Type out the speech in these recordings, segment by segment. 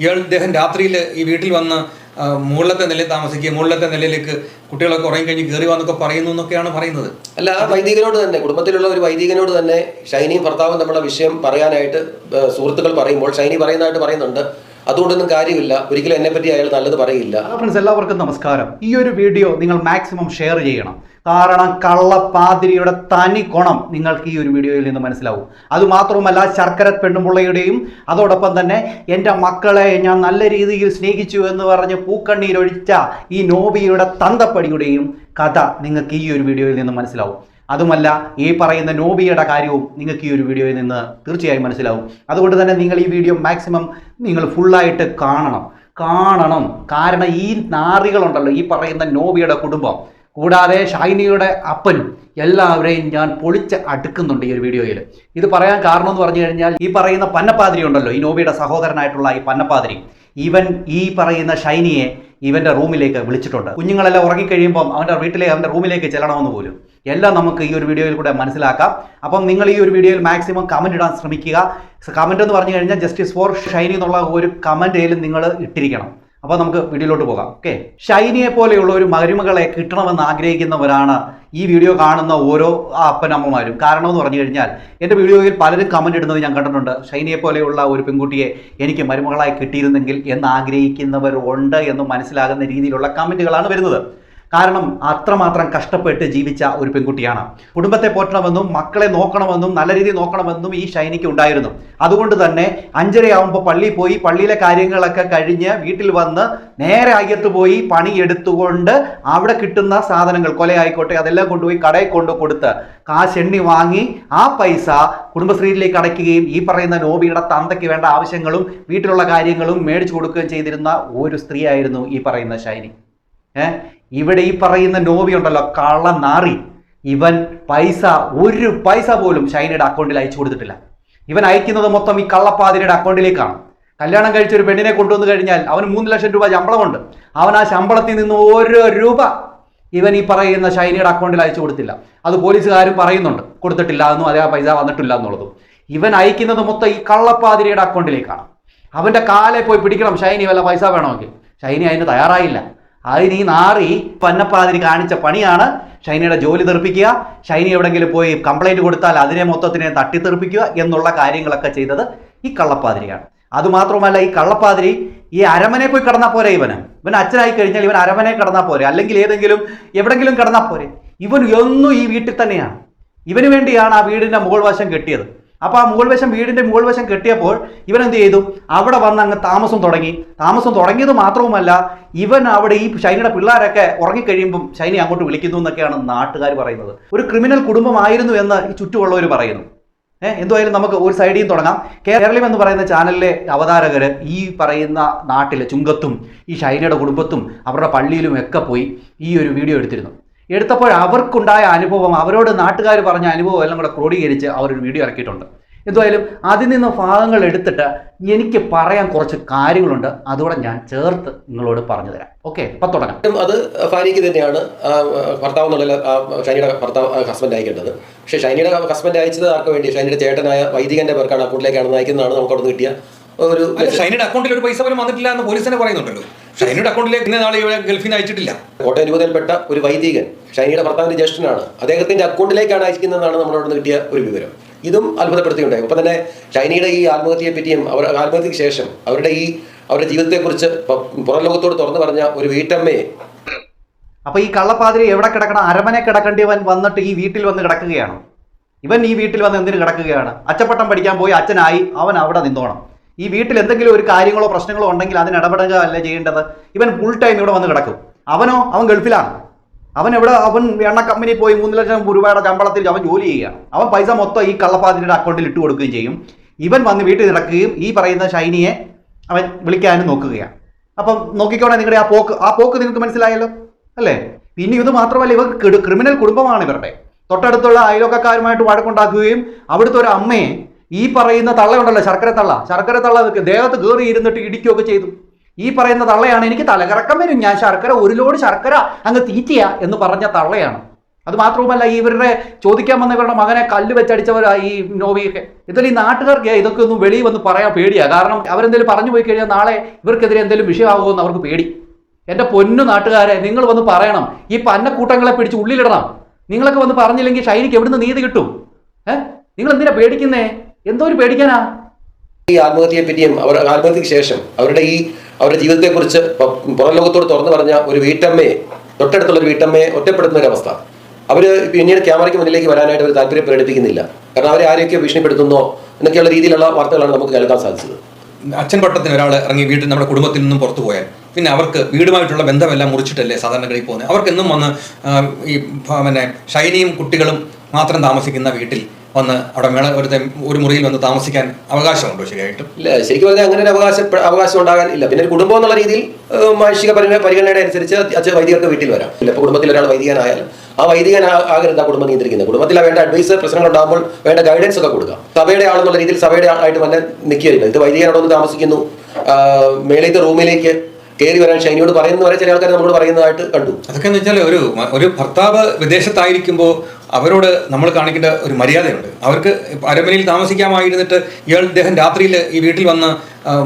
ഇയാൾ ഇദ്ദേഹം രാത്രിയിൽ ഈ വീട്ടിൽ വന്ന് മുകളിലത്തെ നിലയിൽ താമസിക്കുക മുകളിലത്തെ നിലയിലേക്ക് കുട്ടികളൊക്കെ ഉറങ്ങി കഴിഞ്ഞ് കയറി വന്നൊക്കെ പറയുന്നു എന്നൊക്കെയാണ് പറയുന്നത്. അല്ല ആ വൈദികനോട് തന്നെ കുടുംബത്തിലുള്ള ഒരു വൈദികനോട് തന്നെ ഷൈനിയും ഭർത്താവും തമ്മിലുള്ള വിഷയം പറയാനായിട്ട് സുഹൃത്തുക്കൾ പറയുമ്പോൾ ഷൈനി പറയുന്നതായിട്ട് പറയുന്നുണ്ട്. അതുകൊണ്ടൊന്നും കാര്യമില്ല. ഒരിക്കലും എന്നെ പറ്റി അയാൾ നല്ലത് പറയില്ല. ഫ്രണ്ട്സ് എല്ലാവർക്കും നമസ്കാരം. ഈ ഒരു വീഡിയോ നിങ്ങൾ മാക്സിമം ഷെയർ ചെയ്യണം. കാരണം കള്ളപ്പാതിരിയുടെ തനി ഗുണം നിങ്ങൾക്ക് ഈ ഒരു വീഡിയോയിൽ നിന്ന് മനസ്സിലാവും. അതുമാത്രവുമല്ല ശർക്കര പെണ്ണുമുള്ളയുടെയും അതോടൊപ്പം തന്നെ എന്റെ മക്കളെ ഞാൻ നല്ല രീതിയിൽ സ്നേഹിച്ചു എന്ന് പറഞ്ഞ് പൂക്കണ്ണീരൊഴിച്ച ഈ നോബിയുടെ തന്തപ്പടിയുടെയും കഥ നിങ്ങൾക്ക് ഈ ഒരു വീഡിയോയിൽ നിന്ന് മനസ്സിലാവും. അതുമല്ല ഈ പറയുന്ന നോബിയുടെ കാര്യവും നിങ്ങൾക്ക് ഈ ഒരു വീഡിയോയിൽ നിന്ന് തീർച്ചയായും മനസ്സിലാവും. അതുകൊണ്ട് തന്നെ നിങ്ങൾ ഈ വീഡിയോ മാക്സിമം നിങ്ങൾ ഫുള്ളായിട്ട് കാണണം. കാണണം. കാരണം ഈ നാറികളുണ്ടല്ലോ ഈ പറയുന്ന നോബിയുടെ കുടുംബം. കൂടാതെ ഷൈനിയുടെ അപ്പനും എല്ലാവരെയും ഞാൻ പൊളിച്ച് അടുക്കുന്നുണ്ട് ഈ ഒരു വീഡിയോയിൽ. ഇത് പറയാൻ കാരണം എന്ന് പറഞ്ഞു കഴിഞ്ഞാൽ ഈ പറയുന്ന പന്നപ്പാതിരി ഉണ്ടല്ലോ ഈ നോബിയുടെ സഹോദരനായിട്ടുള്ള ഈ പന്നപ്പാതിരി. ഇവൻ ഈ പറയുന്ന ഷൈനിയെ ഇവന്റെ റൂമിലേക്ക് വിളിച്ചിട്ടുണ്ട്. കുഞ്ഞുങ്ങളെല്ലാം ഉറങ്ങിക്കഴിയുമ്പം അവന്റെ വീട്ടിലേക്ക് അവന്റെ റൂമിലേക്ക് ചെല്ലണമെന്ന് പോലും. എല്ലാം നമുക്ക് ഈ ഒരു വീഡിയോയിൽ കൂടെ മനസ്സിലാക്കാം. അപ്പം നിങ്ങൾ ഈ ഒരു വീഡിയോയിൽ മാക്സിമം കമന്റ് ഇടാൻ ശ്രമിക്കുക. കമന്റ് എന്ന് പറഞ്ഞു കഴിഞ്ഞാൽ ജസ്റ്റിസ് ഫോർ ഷൈനി എന്നുള്ള ഒരു കമന്റേലും നിങ്ങൾ ഇട്ടിരിക്കണം. അപ്പോൾ നമുക്ക് വീഡിയോയിലോട്ട് പോകാം. ഓക്കെ? ഷൈനിയെ പോലെയുള്ള ഒരു മരുമകളെ കിട്ടണമെന്ന് ആഗ്രഹിക്കുന്നവരാണ് ഈ വീഡിയോ കാണുന്ന ഓരോ അപ്പനമ്മമാരും. കാരണം എന്ന് പറഞ്ഞു കഴിഞ്ഞാൽ എന്റെ വീഡിയോയിൽ പലരും കമന്റ് ഇടുന്നത് ഞാൻ കണ്ടിട്ടുണ്ട്. ഷൈനിയെ പോലെയുള്ള ഒരു പെൺകുട്ടിയെ എനിക്ക് മരുമകളായി കിട്ടിയിരുന്നെങ്കിൽ എന്ന് ആഗ്രഹിക്കുന്നവരുണ്ട് എന്ന് മനസ്സിലാകുന്ന രീതിയിലുള്ള കമന്റുകളാണ് വരുന്നത്. കാരണം അത്രമാത്രം കഷ്ടപ്പെട്ട് ജീവിച്ച ഒരു പെൺകുട്ടിയാണ്. കുടുംബത്തെ പോറ്റണമെന്നും മക്കളെ നോക്കണമെന്നും നല്ല രീതിയിൽ നോക്കണമെന്നും ഈ ഷൈനിക്ക് ഉണ്ടായിരുന്നു. അതുകൊണ്ട് തന്നെ അഞ്ചരയാവുമ്പോൾ പള്ളിയിൽ പോയി പള്ളിയിലെ കാര്യങ്ങളൊക്കെ കഴിഞ്ഞ് വീട്ടിൽ വന്ന് നേരെ അയ്യത്ത് പോയി പണിയെടുത്തുകൊണ്ട് അവിടെ കിട്ടുന്ന സാധനങ്ങൾ കൊലയായിക്കോട്ടെ അതെല്ലാം കൊണ്ടുപോയി കടയിൽ കൊണ്ടു കൊടുത്ത് എണ്ണി വാങ്ങി ആ പൈസ കുടുംബശ്രീയിലേക്ക് അടയ്ക്കുകയും ഈ പറയുന്ന നോബിയുടെ തന്തയ്ക്ക് വേണ്ട ആവശ്യങ്ങളും വീട്ടിലുള്ള കാര്യങ്ങളും മേടിച്ചു കൊടുക്കുകയും ചെയ്തിരുന്ന ഒരു സ്ത്രീയായിരുന്നു ഈ പറയുന്ന ഷൈനി. ഇവിടെ ഈ പറയുന്ന നോവി ഉണ്ടല്ലോ കള്ള നാറി. ഇവൻ പൈസ ഒരു പൈസ പോലും ഷൈനയുടെ അക്കൗണ്ടിൽ അയച്ചു കൊടുത്തിട്ടില്ല. ഇവൻ അയക്കുന്നത് മൊത്തം ഈ കള്ളപ്പാതിരിയുടെ അക്കൗണ്ടിലേക്കാണ്. കല്യാണം കഴിച്ച ഒരു പെണ്ണിനെ കൊണ്ടുവന്നു കഴിഞ്ഞാൽ അവന് മൂന്ന് ലക്ഷം രൂപ ശമ്പളമുണ്ട്. അവൻ ആ ശമ്പളത്തിൽ നിന്ന് ഓരോ രൂപ ഇവൻ ഈ പറയുന്ന ഷൈനയുടെ അക്കൗണ്ടിൽ അയച്ചു കൊടുത്തില്ല. അത് പോലീസുകാരും പറയുന്നുണ്ട്. കൊടുത്തിട്ടില്ല എന്നും അതേ പൈസ വന്നിട്ടില്ല എന്നുള്ളതും. ഇവൻ അയക്കുന്നത് മൊത്തം ഈ കള്ളപ്പാതിരിയുടെ അക്കൗണ്ടിലേക്കാണ്. അവന്റെ കാലെ പോയി പിടിക്കണം. ഷൈനി വല്ല പൈസ വേണമെങ്കിൽ. ഷൈനി അതിന് തയ്യാറായില്ല. അതിന് ഈ നാറി പന്നപ്പാതിരി കാണിച്ച പണിയാണ് ഷൈനിയുടെ ജോലി തെറിപ്പിക്കുക ഷൈനി എവിടെങ്കിലും പോയി കംപ്ലൈന്റ് കൊടുത്താൽ അതിനെ മൊത്തത്തിനെ തട്ടിത്തെറിപ്പിക്കുക എന്നുള്ള കാര്യങ്ങളൊക്കെ ചെയ്തത് ഈ കള്ളപ്പാതിരിയാണ്. അതുമാത്രമല്ല ഈ കള്ളപ്പാതിരി ഈ അരമനെ പോയി കിടന്നാൽ പോരെ ഇവന്. ഇവൻ അച്ഛനായി കഴിഞ്ഞാൽ ഇവൻ അരമനെ കിടന്നാൽ പോരെ. അല്ലെങ്കിൽ ഏതെങ്കിലും എവിടെങ്കിലും കിടന്നാൽ പോരെ. ഇവൻ എന്നും ഈ വീട്ടിൽ തന്നെയാണ്. ഇവന് വേണ്ടിയാണ് ആ വീടിന്റെ മുകൾ വശം കെട്ടിയത്. അപ്പോൾ ആ മുകൾ വശം വീടിന്റെ മുകൾ വശം കെട്ടിയപ്പോൾ ഇവൻ എന്ത് ചെയ്തു? അവിടെ വന്ന് അങ്ങ് താമസം തുടങ്ങി. താമസം തുടങ്ങിയത് മാത്രവുമല്ല ഇവൻ അവിടെ ഈ ഷൈനിയുടെ പിള്ളേരൊക്കെ ഉറങ്ങിക്കഴിയുമ്പം ഷൈനി അങ്ങോട്ട് വിളിക്കുന്നു എന്നൊക്കെയാണ് നാട്ടുകാർ പറയുന്നത്. ഒരു ക്രിമിനൽ കുടുംബമായിരുന്നു എന്ന് ഈ ചുറ്റുമുള്ളവർ പറയുന്നു. ഏഹ് എന്തുമായാലും നമുക്ക് ഒരു സൈഡിൽ നിന്ന് തുടങ്ങാം. കേരളം എന്ന് പറയുന്ന ചാനലിലെ അവതാരകർ ഈ പറയുന്ന നാട്ടിലെ ചുങ്കത്തും ഈ ഷൈനയുടെ കുടുംബത്തും അവരുടെ പള്ളിയിലും ഒക്കെ പോയി ഈ ഒരു വീഡിയോ എടുത്തിരുന്നു. എടുത്തപ്പോൾ അവർക്കുണ്ടായ അനുഭവം അവരോട് നാട്ടുകാർ പറഞ്ഞ അനുഭവം എല്ലാം കൂടെ ക്രോഡീകരിച്ച് അവരൊരു വീഡിയോ ഇറക്കിയിട്ടുണ്ട്. എന്തായാലും അതിൽ നിന്ന് ഭാഗങ്ങൾ എടുത്തിട്ട് എനിക്ക് പറയാൻ കുറച്ച് കാര്യങ്ങളുണ്ട്. അതോടെ ഞാൻ ചേർത്ത് നിങ്ങളോട് പറഞ്ഞു തരാം. ഓക്കെ ഇപ്പം തുടങ്ങാം. അത് ഫാനിക്ക് തന്നെയാണ് ഭർത്താവ് എന്നുള്ള ഷൈനിയുടെ ഭർത്താവ് ഹസ്ബൻഡ് അയക്കേണ്ടത്. പക്ഷേ ഷൈനിയുടെ ഹസ്ബൻഡ് അയച്ചത് ആർക്ക് വേണ്ടി? ഷൈനിയുടെ ചേട്ടനായ വൈദികന്റെ പേർക്കാണ് അക്കൗണ്ടിലേക്കാണ് അയക്കുന്നതാണ് നമുക്ക് അവിടെ നിന്ന് കിട്ടിയ ഒരു ഷൈനിയുടെ അക്കൗണ്ടിൽ ഒരു പൈസ പോലും വന്നിട്ടില്ല എന്ന് പോലീസ് തന്നെ പറയുന്നുണ്ടല്ലോ. ഷൈനിയുടെ അക്കൗണ്ടിലേക്ക് ഇന്ന നാളെ ഇവിടെ ഗൾഫിൽ നിന്ന് അയച്ചിട്ടില്ല. കോട്ടയം രൂപതയിൽപ്പെട്ട ഒരു വൈദികൻ ഷൈനിയുടെ ഭർത്താവിന്റെ ജ്യേഷ്ഠനാണ്. അദ്ദേഹത്തിന്റെ അക്കൗണ്ടിലേക്കാണ് അയക്കുന്നതെന്നാണ് നമ്മളോട് നിന്ന് കിട്ടിയ ഒരു വിവരം. ഇതും അത്ഭുതപ്പെടുത്തിയുണ്ടായി ഒപ്പം തന്നെ ഷൈനിയുടെ ഈ ആത്മഹത്യയെ പറ്റിയും അവർ ആത്മഹത്യക്ക് ശേഷം അവരുടെ ഈ അവരുടെ ജീവിതത്തെക്കുറിച്ച് പുറം ലോകത്തോട് തുറന്നു പറഞ്ഞ ഒരു വീട്ടമ്മയെ അപ്പൊ ഈ കള്ളപ്പാതിരി എവിടെ കിടക്കണം? അരമനെ കിടക്കേണ്ടിയവൻ വന്നിട്ട് ഈ വീട്ടിൽ വന്ന് കിടക്കുകയാണ്? ഇവൻ ഈ വീട്ടിൽ വന്ന് എന്തിനു കിടക്കുകയാണ്? അച്ചപ്പട്ടം പഠിക്കാൻ പോയി അച്ഛനായി അവൻ അവിടെ നിന്നോണം. ഈ വീട്ടിൽ എന്തെങ്കിലും ഒരു കാര്യങ്ങളോ പ്രശ്നങ്ങളോ ഉണ്ടെങ്കിൽ അതിന് ഇടപെടുക അല്ല ചെയ്യേണ്ടത്? ഇവൻ ഫുൾ ടൈം ഇവിടെ വന്ന് കിടക്കും. അവനോ? അവൻ ഗൾഫിലാണ്. അവൻ എവിടെ? അവൻ എണ്ണ കമ്പനി പോയി മൂന്ന് ലക്ഷം രൂപയുടെ ശമ്പളത്തിൽ അവൻ ജോലി ചെയ്യുകയാണ്. അവൻ പൈസ മൊത്തം ഈ കള്ളപ്പാതിരിയുടെ അക്കൗണ്ടിൽ ഇട്ട് കൊടുക്കുകയും ചെയ്യും. ഇവൻ വന്ന് വീട്ടിൽ നടക്കുകയും ഈ പറയുന്ന ഷൈനിയെ അവൻ വിളിക്കാനും നോക്കുകയാണ്. അപ്പം നോക്കിക്കോണേ നിങ്ങളുടെ ആ പോക്ക് ആ പോക്ക് നിങ്ങൾക്ക് മനസ്സിലായല്ലോ? അല്ലേ? പിന്നെ ഇത് മാത്രമല്ല ഇവർ ക്രിമിനൽ കുടുംബമാണ് ഇവരുടെ. തൊട്ടടുത്തുള്ള അയലോക്കക്കാരുമായിട്ട് വഴക്കുണ്ടാക്കുകയും അവിടുത്തെ ഒരു അമ്മയെ ഈ പറയുന്ന തള്ളയുണ്ടല്ലോ ശർക്കര തള്ള. ശർക്കര തള്ള ദേഹത്ത് കയറി ഇരുന്നിട്ട് ഇടിക്കുകയൊക്കെ ചെയ്തു. ഈ പറയുന്ന തള്ളയാണ് എനിക്ക് തലകറക്കം വരും. ഞാൻ ശർക്കര ഒരു ലോഡ് ശർക്കര അങ്ങ് തീറ്റിയ എന്ന് പറഞ്ഞ തള്ളയാണ്. അത് മാത്രവുമല്ല ഇവരുടെ ചോദിക്കാൻ വന്ന ഇവരുടെ മകനെ കല്ല് വെച്ചടിച്ചവരാ ഈ നോവിയൊക്കെ. ഇതിൽ ഈ നാട്ടുകാർക്ക് ഇതൊക്കെ ഒന്നും വെളിയിൽ വന്ന് പറയാൻ പേടിയാ. കാരണം അവരെന്തെങ്കിലും പറഞ്ഞു പോയി കഴിഞ്ഞാൽ നാളെ ഇവർക്കെതിരെ എന്തെങ്കിലും വിഷയമാകുമെന്ന് അവർക്ക് പേടി. എന്റെ പൊന്നു നാട്ടുകാരെ നിങ്ങൾ വന്ന് പറയണം. ഈ പന്നക്കൂട്ടങ്ങളെ പിടിച്ച് ഉള്ളിലിടണം. നിങ്ങളൊക്കെ വന്ന് പറഞ്ഞില്ലെങ്കിൽ ഷൈനിക്ക് എവിടുന്ന് നീതി കിട്ടും? ഏഹ് നിങ്ങൾ എന്തിനാ പേടിക്കുന്നേ? എന്തോ ഒരു പേടിക്കാനാ? ഈ ആത്മഹത്യയെ പറ്റിയും അവർ ആത്മഹത്യക്ക് ശേഷം അവരുടെ ഈ അവരുടെ ജീവിതത്തെക്കുറിച്ച് കുറിച്ച് പുറം ലോകത്തോട് തുറന്നു പറഞ്ഞ ഒരു വീട്ടമ്മയെ തൊട്ടടുത്തുള്ള ഒരു വീട്ടമ്മയെ ഒറ്റപ്പെടുത്തുന്ന ഒരു അവസ്ഥ. അവർ പിന്നീട് ക്യാമറയ്ക്ക് മുന്നിലേക്ക് വരാനായിട്ട് അവർ താല്പര്യം പ്രകടിപ്പിക്കുന്നില്ല. കാരണം അവരെ ആരെയൊക്കെ ഭീഷണിപ്പെടുത്തുന്നോ എന്നൊക്കെയുള്ള രീതിയിലുള്ള വാർത്തകളാണ് നമുക്ക് കേൾക്കാൻ സാധിച്ചത്. അച്ഛൻ പട്ടത്തിന് ഒരാൾ ഇറങ്ങി വീട്ടിൽ നമ്മുടെ കുടുംബത്തിൽ നിന്നും പുറത്തു പോയാൽ പിന്നെ അവർക്ക് വീടുമായിട്ടുള്ള ബന്ധമെല്ലാം മുറിച്ചിട്ടല്ലേ സാധാരണഗതി പോകുന്നത് അവർക്ക് എന്നും വന്ന് ഈ പിന്നെ ഷൈനിയും കുട്ടികളും മാത്രം താമസിക്കുന്ന വീട്ടിൽ വന്ന് അവിടെ മേള ഒരു ഒരു മുറിയിൽ വന്ന് താമസിക്കാൻ അവകാശമുണ്ടോ ശരിയായിട്ടും? ഇല്ല ശരിക്കും പറഞ്ഞാൽ അങ്ങനെ ഒരു അവകാശം അവകാശം ഉണ്ടാകാൻ ഇല്ല. പിന്നെ ഒരു കുടുംബം എന്നുള്ള രീതിയിൽ മാനുഷിക പരിഗണന പരിഗണനയുടെ അനുസരിച്ച് അച്ഛൻ വൈദികർക്ക് വീട്ടിൽ വരാം. ഇല്ല കുടുംബത്തിൽ ഒരാൾ വൈദികനായാൽ ആ വൈദികൻ ആകരുത് ആ കുടുംബം നിയന്ത്രിക്കുന്നത്. കുടുംബത്തിൽ വേണ്ട അഡ്വൈസ് പ്രശ്നങ്ങൾ ഉണ്ടാകുമ്പോൾ വേണ്ട ഗൈഡൻസ് ഒക്കെ കൊടുക്കുക സഭയുടെ ആളെന്നുള്ള രീതിയിൽ സഭയുടെ ആളായിട്ട് വന്നെ നിൽക്കുകയില്ല ഇത് വൈദികനോട് ഒന്ന് താമസിക്കുന്നു മേളത്തെ റൂമിലേക്ക് കയറി വരാൻ ഷൈനിയോട് പറയുന്ന വരെ ചില ആൾക്കാർ നമ്മളോട് പറയുന്നതായിട്ട് കണ്ടു. അതൊക്കെ എന്ന് വെച്ചാൽ ഒരു ഒരു ഭർത്താവ് വിദേശത്തായിരിക്കുമ്പോൾ അവരോട് നമ്മൾ കാണിക്കേണ്ട ഒരു മര്യാദയുണ്ട്. അവർക്ക് അരമനയിൽ താമസിക്കാമായിരുന്നിട്ട് ഇയാൾ ഇദ്ദേഹം രാത്രിയിൽ ഈ വീട്ടിൽ വന്ന്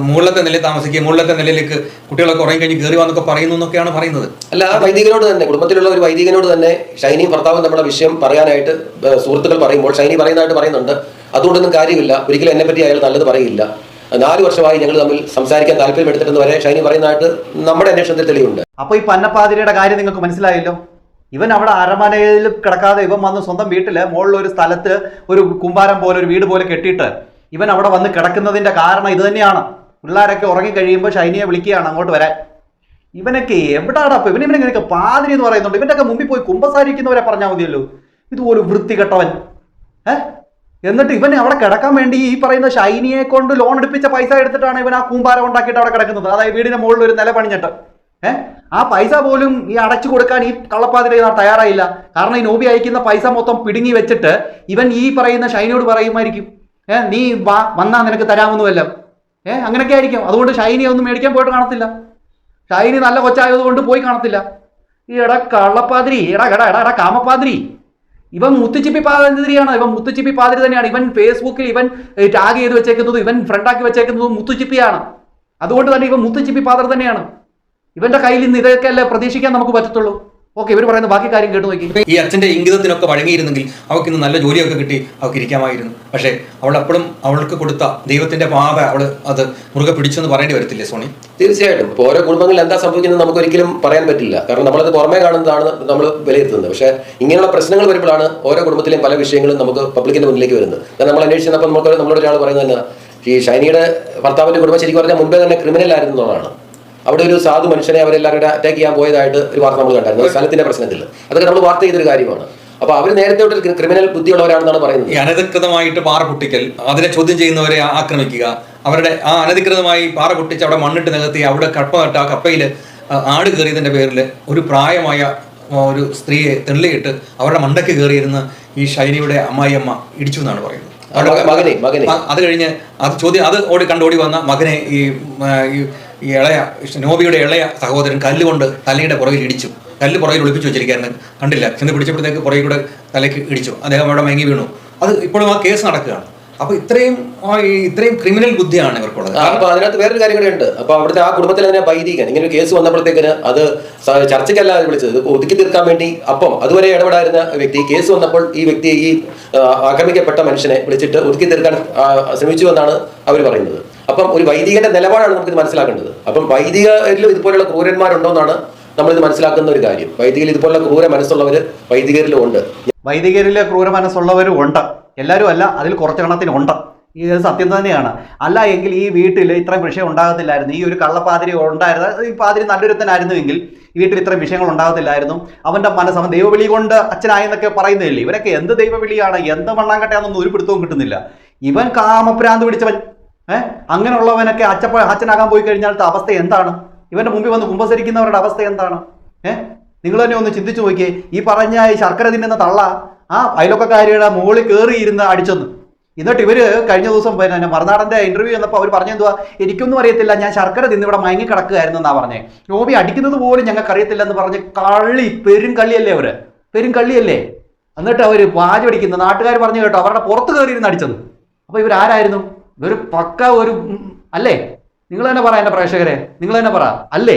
മുകളിലത്തെ നിലയിൽ താമസിക്കുക മുകളിലത്തെ നിലയിലേക്ക് കുട്ടികളൊക്കെ ഉറങ്ങി കഴിഞ്ഞ് കയറി വന്നൊക്കെ പറയുന്നു എന്നൊക്കെയാണ് പറയുന്നത്. അല്ല ആ വൈദികനോട് തന്നെ കുടുംബത്തിലുള്ള ഒരു വൈദികനോട് തന്നെ ഷൈനിയും ഭർത്താവും നമ്മുടെ വിഷയം പറയാനായിട്ട് സുഹൃത്തുക്കൾ പറയുമ്പോൾ ഷൈനി പറയുന്നതായിട്ട് പറയുന്നുണ്ട്. അതുകൊണ്ടൊന്നും കാര്യമില്ല. ഒരിക്കലും എന്നെ പറ്റി അയാൾ നല്ലത് പറയില്ല. നാല് വർഷമായി ഞങ്ങൾ തമ്മിൽ സംസാരിക്കാൻ താല്പര്യമെടുത്തിട്ടെന്ന് വരെ ഷൈനി പറയുന്നതായിട്ട് നമ്മുടെ അന്വേഷണത്തിൽ തെളിവുണ്ട്. അപ്പൊ ഈ പന്നപ്പാതിരിയുടെ കാര്യം നിങ്ങൾക്ക് മനസ്സിലായല്ലോ? ഇവൻ അവിടെ അരമനയിൽ കിടക്കാതെ ഇവൻ വന്ന് സ്വന്തം വീട്ടിൽ മുകളിൽ ഒരു സ്ഥലത്ത് ഒരു കുമ്പാരം പോലെ ഒരു വീട് പോലെ കെട്ടിയിട്ട് ഇവൻ അവിടെ വന്ന് കിടക്കുന്നതിന്റെ കാരണം ഇത് തന്നെയാണ്. പിള്ളേരൊക്കെ ഉറങ്ങി കഴിയുമ്പോൾ ഷൈനിയെ വിളിക്കുകയാണ് അങ്ങോട്ട് വരാൻ. ഇവനൊക്കെ എവിടാടാ അപ്പൊ? ഇവൻ ഇവനെങ്ങനെയൊക്കെ പാതിരി എന്ന് പറയുന്നുണ്ട്. ഇവന്റെ ഒക്കെ മുമ്പിൽ പോയി കുമ്പസാരിക്കുന്നവരെ പറഞ്ഞാൽ മതിയല്ലോ. ഇതുപോലെ വൃത്തികെട്ടവൻ. ഏഹ് എന്നിട്ട് ഇവൻ അവിടെ കിടക്കാൻ വേണ്ടി ഈ പറയുന്ന ഷൈനിയെ കൊണ്ട് ലോൺ എടുപ്പിച്ച പൈസ എടുത്തിട്ടാണ് ഇവൻ ആ കൂമ്പാരം ഉണ്ടാക്കിയിട്ട് അവിടെ കിടക്കുന്നത്. അതായത് വീടിന്റെ മുകളിൽ ഒരു നില പണിഞ്ഞിട്ട്. ഏഹ് ആ പൈസ പോലും ഈ അടച്ചു കൊടുക്കാൻ ഈ കള്ളപ്പാതിരി തയ്യാറായില്ല. കാരണം ഈ നോബി അയക്കുന്ന പൈസ മൊത്തം പിടുങ്ങി വെച്ചിട്ട് ഇവൻ ഈ പറയുന്ന ഷൈനിയോട് പറയുമായിരിക്കും. ഏഹ് നീ വാ വന്നാ നിനക്ക് തരാമെന്നുമല്ല. ഏഹ് അങ്ങനെയൊക്കെ ആയിരിക്കും. അതുകൊണ്ട് ഷൈനി ഒന്നും മേടിക്കാൻ പോയിട്ട് കാണത്തില്ല. ഷൈനി നല്ല കൊച്ചായതുകൊണ്ട് പോയി കാണത്തില്ല. ഈ എടാ കള്ളപ്പാതിരി എടാ എടാ എടാ എടാ കാമപ്പാതിരി. ഇവൻ മുത്തുച്ചിപ്പി പാതിരിയാണ് ഇവൻ മുത്തുച്ചിപ്പി പാതിരി തന്നെയാണ്. ഇവൻ ഫേസ്ബുക്കിൽ ഇവൻ ടാഗ് ചെയ്ത് വെച്ചേക്കുന്നതും ഇവൻ ഫ്രണ്ടാക്കി വെച്ചേക്കുന്നതും മുത്തുച്ചിപ്പിയാണ്. അതുകൊണ്ട് തന്നെ ഇവൻ മുത്തുച്ചിപ്പി പാതിരി തന്നെയാണ്. ഇവന്റെ കയ്യിൽ നിന്ന് ഇതൊക്കെ അല്ലേ പ്രതീക്ഷിക്കാൻ നമുക്ക് പറ്റത്തുള്ളൂ? ഓക്കെ ഇവർ പറയുന്ന ബാക്കി കാര്യം കേട്ടു നോക്കി. ഈ അച്ഛന്റെ ഇംഗിതത്തിനൊക്കെ വഴങ്ങിയിരുന്നെങ്കിൽ അവൾക്ക് ഇന്ന് നല്ല ജോലിയൊക്കെ കിട്ടി അവൾക്ക് ഇരിക്കാമായിരുന്നു. പക്ഷേ അവൾ അപ്പോഴും അവൾക്ക് കൊടുത്ത ദൈവത്തിന്റെ പാത അവൾ അത് മുറുകെ പിടിച്ചെന്ന് പറയേണ്ടി വരത്തില്ലേ സോണി? തീർച്ചയായിട്ടും. ഇപ്പോൾ ഓരോ കുടുംബങ്ങളിൽ എന്താ സംഭവിക്കുന്നത് നമുക്ക് ഒരിക്കലും പറയാൻ പറ്റില്ല. കാരണം നമ്മളത് പുറമേ കാണുന്നതാണ് നമ്മൾ വിലയിരുത്തുന്നത്. പക്ഷേ ഇങ്ങനെയുള്ള പ്രശ്നങ്ങൾ വരുമ്പോഴാണ് ഓരോ കുടുംബത്തിലെയും പല വിഷയങ്ങളും നമുക്ക് പബ്ലിക്കിന്റെ മുന്നിലേക്ക് വരുന്നത്. കാരണം നമ്മൾ അന്വേഷിച്ചപ്പോൾ നമുക്ക് നമ്മളോട് ഒരാൾ പറയുന്നത് തന്നെ ഈ ഷൈനിയുടെ ഭർത്താവിന്റെ കുടുംബം ശരിക്കും പറഞ്ഞാൽ മുൻപേ തന്നെ ക്രിമിനൽ ആയിരുന്നു എന്നുള്ളതാണ്. അവിടെ ഒരു സാധു മനുഷ്യനെ അവരെല്ലാവരും അറ്റാക്ക് ചെയ്യാൻ പോയതായിട്ട് ഒരു വാർത്ത നമ്മൾ കണ്ടായിരുന്നു. സ്ഥലത്തിന്റെ പ്രശ്നത്തിൽ. അതൊക്കെ നമ്മൾ വാർത്ത ചെയ്തൊരു കാര്യമാണ്. അപ്പൊ അവർ നേരത്തെ തൊട്ട് ക്രിമിനൽ ബുദ്ധിയുള്ളവരാണെന്നാണ് പറയുന്നത്. അനധികൃതമായിട്ട് പാറ പൊട്ടിക്കൽ അതിനെ ചോദ്യം ചെയ്യുന്നവരെ ആക്രമിക്കുക അവരുടെ ആ അനധികൃതമായി പാറ പൊട്ടിച്ച് അവിടെ മണ്ണിട്ട് നികത്തി അവിടെ കപ്പ നട്ട ആ കപ്പയിൽ ആട് കയറിയതിന്റെ പേരിൽ ഒരു പ്രായമായ ഒരു സ്ത്രീയെ തെള്ളിയിട്ട് അവരുടെ മണ്ടയ്ക്ക് കയറിയിരുന്ന് ഈ ഷൈനിയുടെ അമ്മായിയമ്മ ഇടിച്ചു എന്നാണ് പറയുന്നത്. അത് കഴിഞ്ഞ് അത് ചോദ്യം അത് ഓടി കണ്ടോടി വന്ന മകനെ ഈ ഈ ഇളയ നോബിയുടെ ഇളയ സഹോദരൻ കല്ലുകൊണ്ട് തലയുടെ പുറകിൽ ഇടിച്ചു. കല്ല് പുറകിൽ ഒളിപ്പിച്ചു വെച്ചിരിക്കുകയായിരുന്നു. കണ്ടില്ല. ചെന്ന് പിടിച്ചപ്പോഴത്തേക്ക് പുറകിൽ കൂടെ തലയ്ക്ക് ഇടിച്ചു. അദ്ദേഹം അവിടെ മയങ്ങി വീണു. അത് ഇപ്പോഴും ആ കേസ് നടക്കുകയാണ്. അപ്പൊ ഇത്രയും ഇത്രയും ക്രിമിനൽ ബുദ്ധിയാണ് ഇവർക്കുള്ളത്. അപ്പൊ അതിനകത്ത് വേറൊരു കാര്യം കൂടെ ഉണ്ട്. അപ്പൊ അവിടുത്തെ ആ കുടുംബത്തിൽ തന്നെ വൈദികൻ ഇങ്ങനെ ഒരു കേസ് വന്നപ്പോഴത്തേക്കിന് അത് ചർച്ചയ്ക്കല്ല വിളിച്ചത്. ഒതുക്കി തീർക്കാൻ വേണ്ടി അപ്പം അതുവരെ ഇടപെടായിരുന്ന വ്യക്തി കേസ് വന്നപ്പോൾ ഈ വ്യക്തി ഈ ആക്രമിക്കപ്പെട്ട മനുഷ്യനെ വിളിച്ചിട്ട് ഒതുക്കി തീർക്കാൻ ശ്രമിച്ചു എന്നാണ് അവർ പറയുന്നത്. അപ്പം ഒരു വൈദികന്റെ നിലപാടാണ് നമുക്കിത് മനസ്സിലാക്കേണ്ടത്. അപ്പം വൈദികരിലും ഇതുപോലുള്ള ക്രൂരന്മാരുണ്ടോ എന്നാണ് നമ്മളിത് മനസ്സിലാക്കുന്ന ഒരു കാര്യം. വൈദികരിൽ ഇതുപോലുള്ള ക്രൂര മനസ്സുള്ളവർ വൈദികരിലും ഉണ്ട്. വൈദികരിലെ ക്രൂര മനസ്സുള്ളവരും ഉണ്ട്. എല്ലാവരും അല്ല അതിൽ കുറച്ചെണ്ണത്തിനുണ്ട് ഇത് സത്യം തന്നെയാണ്. അല്ല എങ്കിൽ ഈ വീട്ടിൽ ഇത്രയും വിഷയം ഉണ്ടാകത്തില്ലായിരുന്നു. ഈ ഒരു കള്ളപ്പാതിരി ഉണ്ടായിരുന്നു ഈ പാതിരി നല്ലൊരുത്തനായിരുന്നുവെങ്കിൽ എങ്കിൽ വീട്ടിൽ ഇത്രയും വിഷയങ്ങൾ ഉണ്ടാകത്തില്ലായിരുന്നു. അവന്റെ മനസ്സ് അവൻ ദൈവവിളി കൊണ്ട് അച്ഛനായെന്നൊക്കെ പറയുന്നില്ലേ? ഇവരൊക്കെ എന്ത് ദൈവവിളിയാണ്? എന്ത് മണ്ണാങ്കട്ടയാണെന്നൊന്നും ഒരു പിടുത്തവും കിട്ടുന്നില്ല. ഇവൻ കാമപ്രാന്ത് പിടിച്ചവൻ ഏഹ് അങ്ങനെയുള്ളവനൊക്കെ അച്ഛപ്പ അച്ഛനാകാൻ പോയി കഴിഞ്ഞാൽ അവസ്ഥ എന്താണ്? ഇവന്റെ മുമ്പിൽ വന്ന് കുമ്പസരിക്കുന്നവരുടെ അവസ്ഥ എന്താണ്? ഏഹ് നിങ്ങൾ തന്നെ ഒന്ന് ചിന്തിച്ചു നോക്കിയേ. ഈ പറഞ്ഞ ഈ ശർക്കര തിന്നുന്ന തള്ള ആ അയലൊക്കക്കാരിയുടെ മുകളിൽ കയറിയിരുന്ന് അടിച്ചെന്ന്. എന്നിട്ട് ഇവർ കഴിഞ്ഞ ദിവസം പിന്നെ മറുനാടന്റെ ഇന്റർവ്യൂ ചെന്നപ്പോൾ അവർ പറഞ്ഞെന്തുവാ എനിക്കൊന്നും അറിയത്തില്ല ഞാൻ ശർക്കര തിന്ന് ഇവിടെ മയങ്ങി കിടക്കുകയായിരുന്നു എന്നാ പറഞ്ഞേ. നോബി അടിക്കുന്നത് പോലും ഞങ്ങൾക്ക് അറിയത്തില്ല എന്ന് പറഞ്ഞ് കള്ളി പെരും കള്ളിയല്ലേ അവർ? പെരും കള്ളിയല്ലേ? എന്നിട്ട് അവർ വാചടിക്കുന്ന നാട്ടുകാർ പറഞ്ഞു കേട്ടോ അവരുടെ പുറത്ത് കയറിയിരുന്ന് അടിച്ചത്. അപ്പോൾ ഇവരാരായിരുന്നു? ഇവർ പക്ക ഒരു അല്ലേ? നിങ്ങൾ തന്നെ പറ എന്റെ പ്രേക്ഷകരെ. നിങ്ങൾ തന്നെ പറ. അല്ലേ?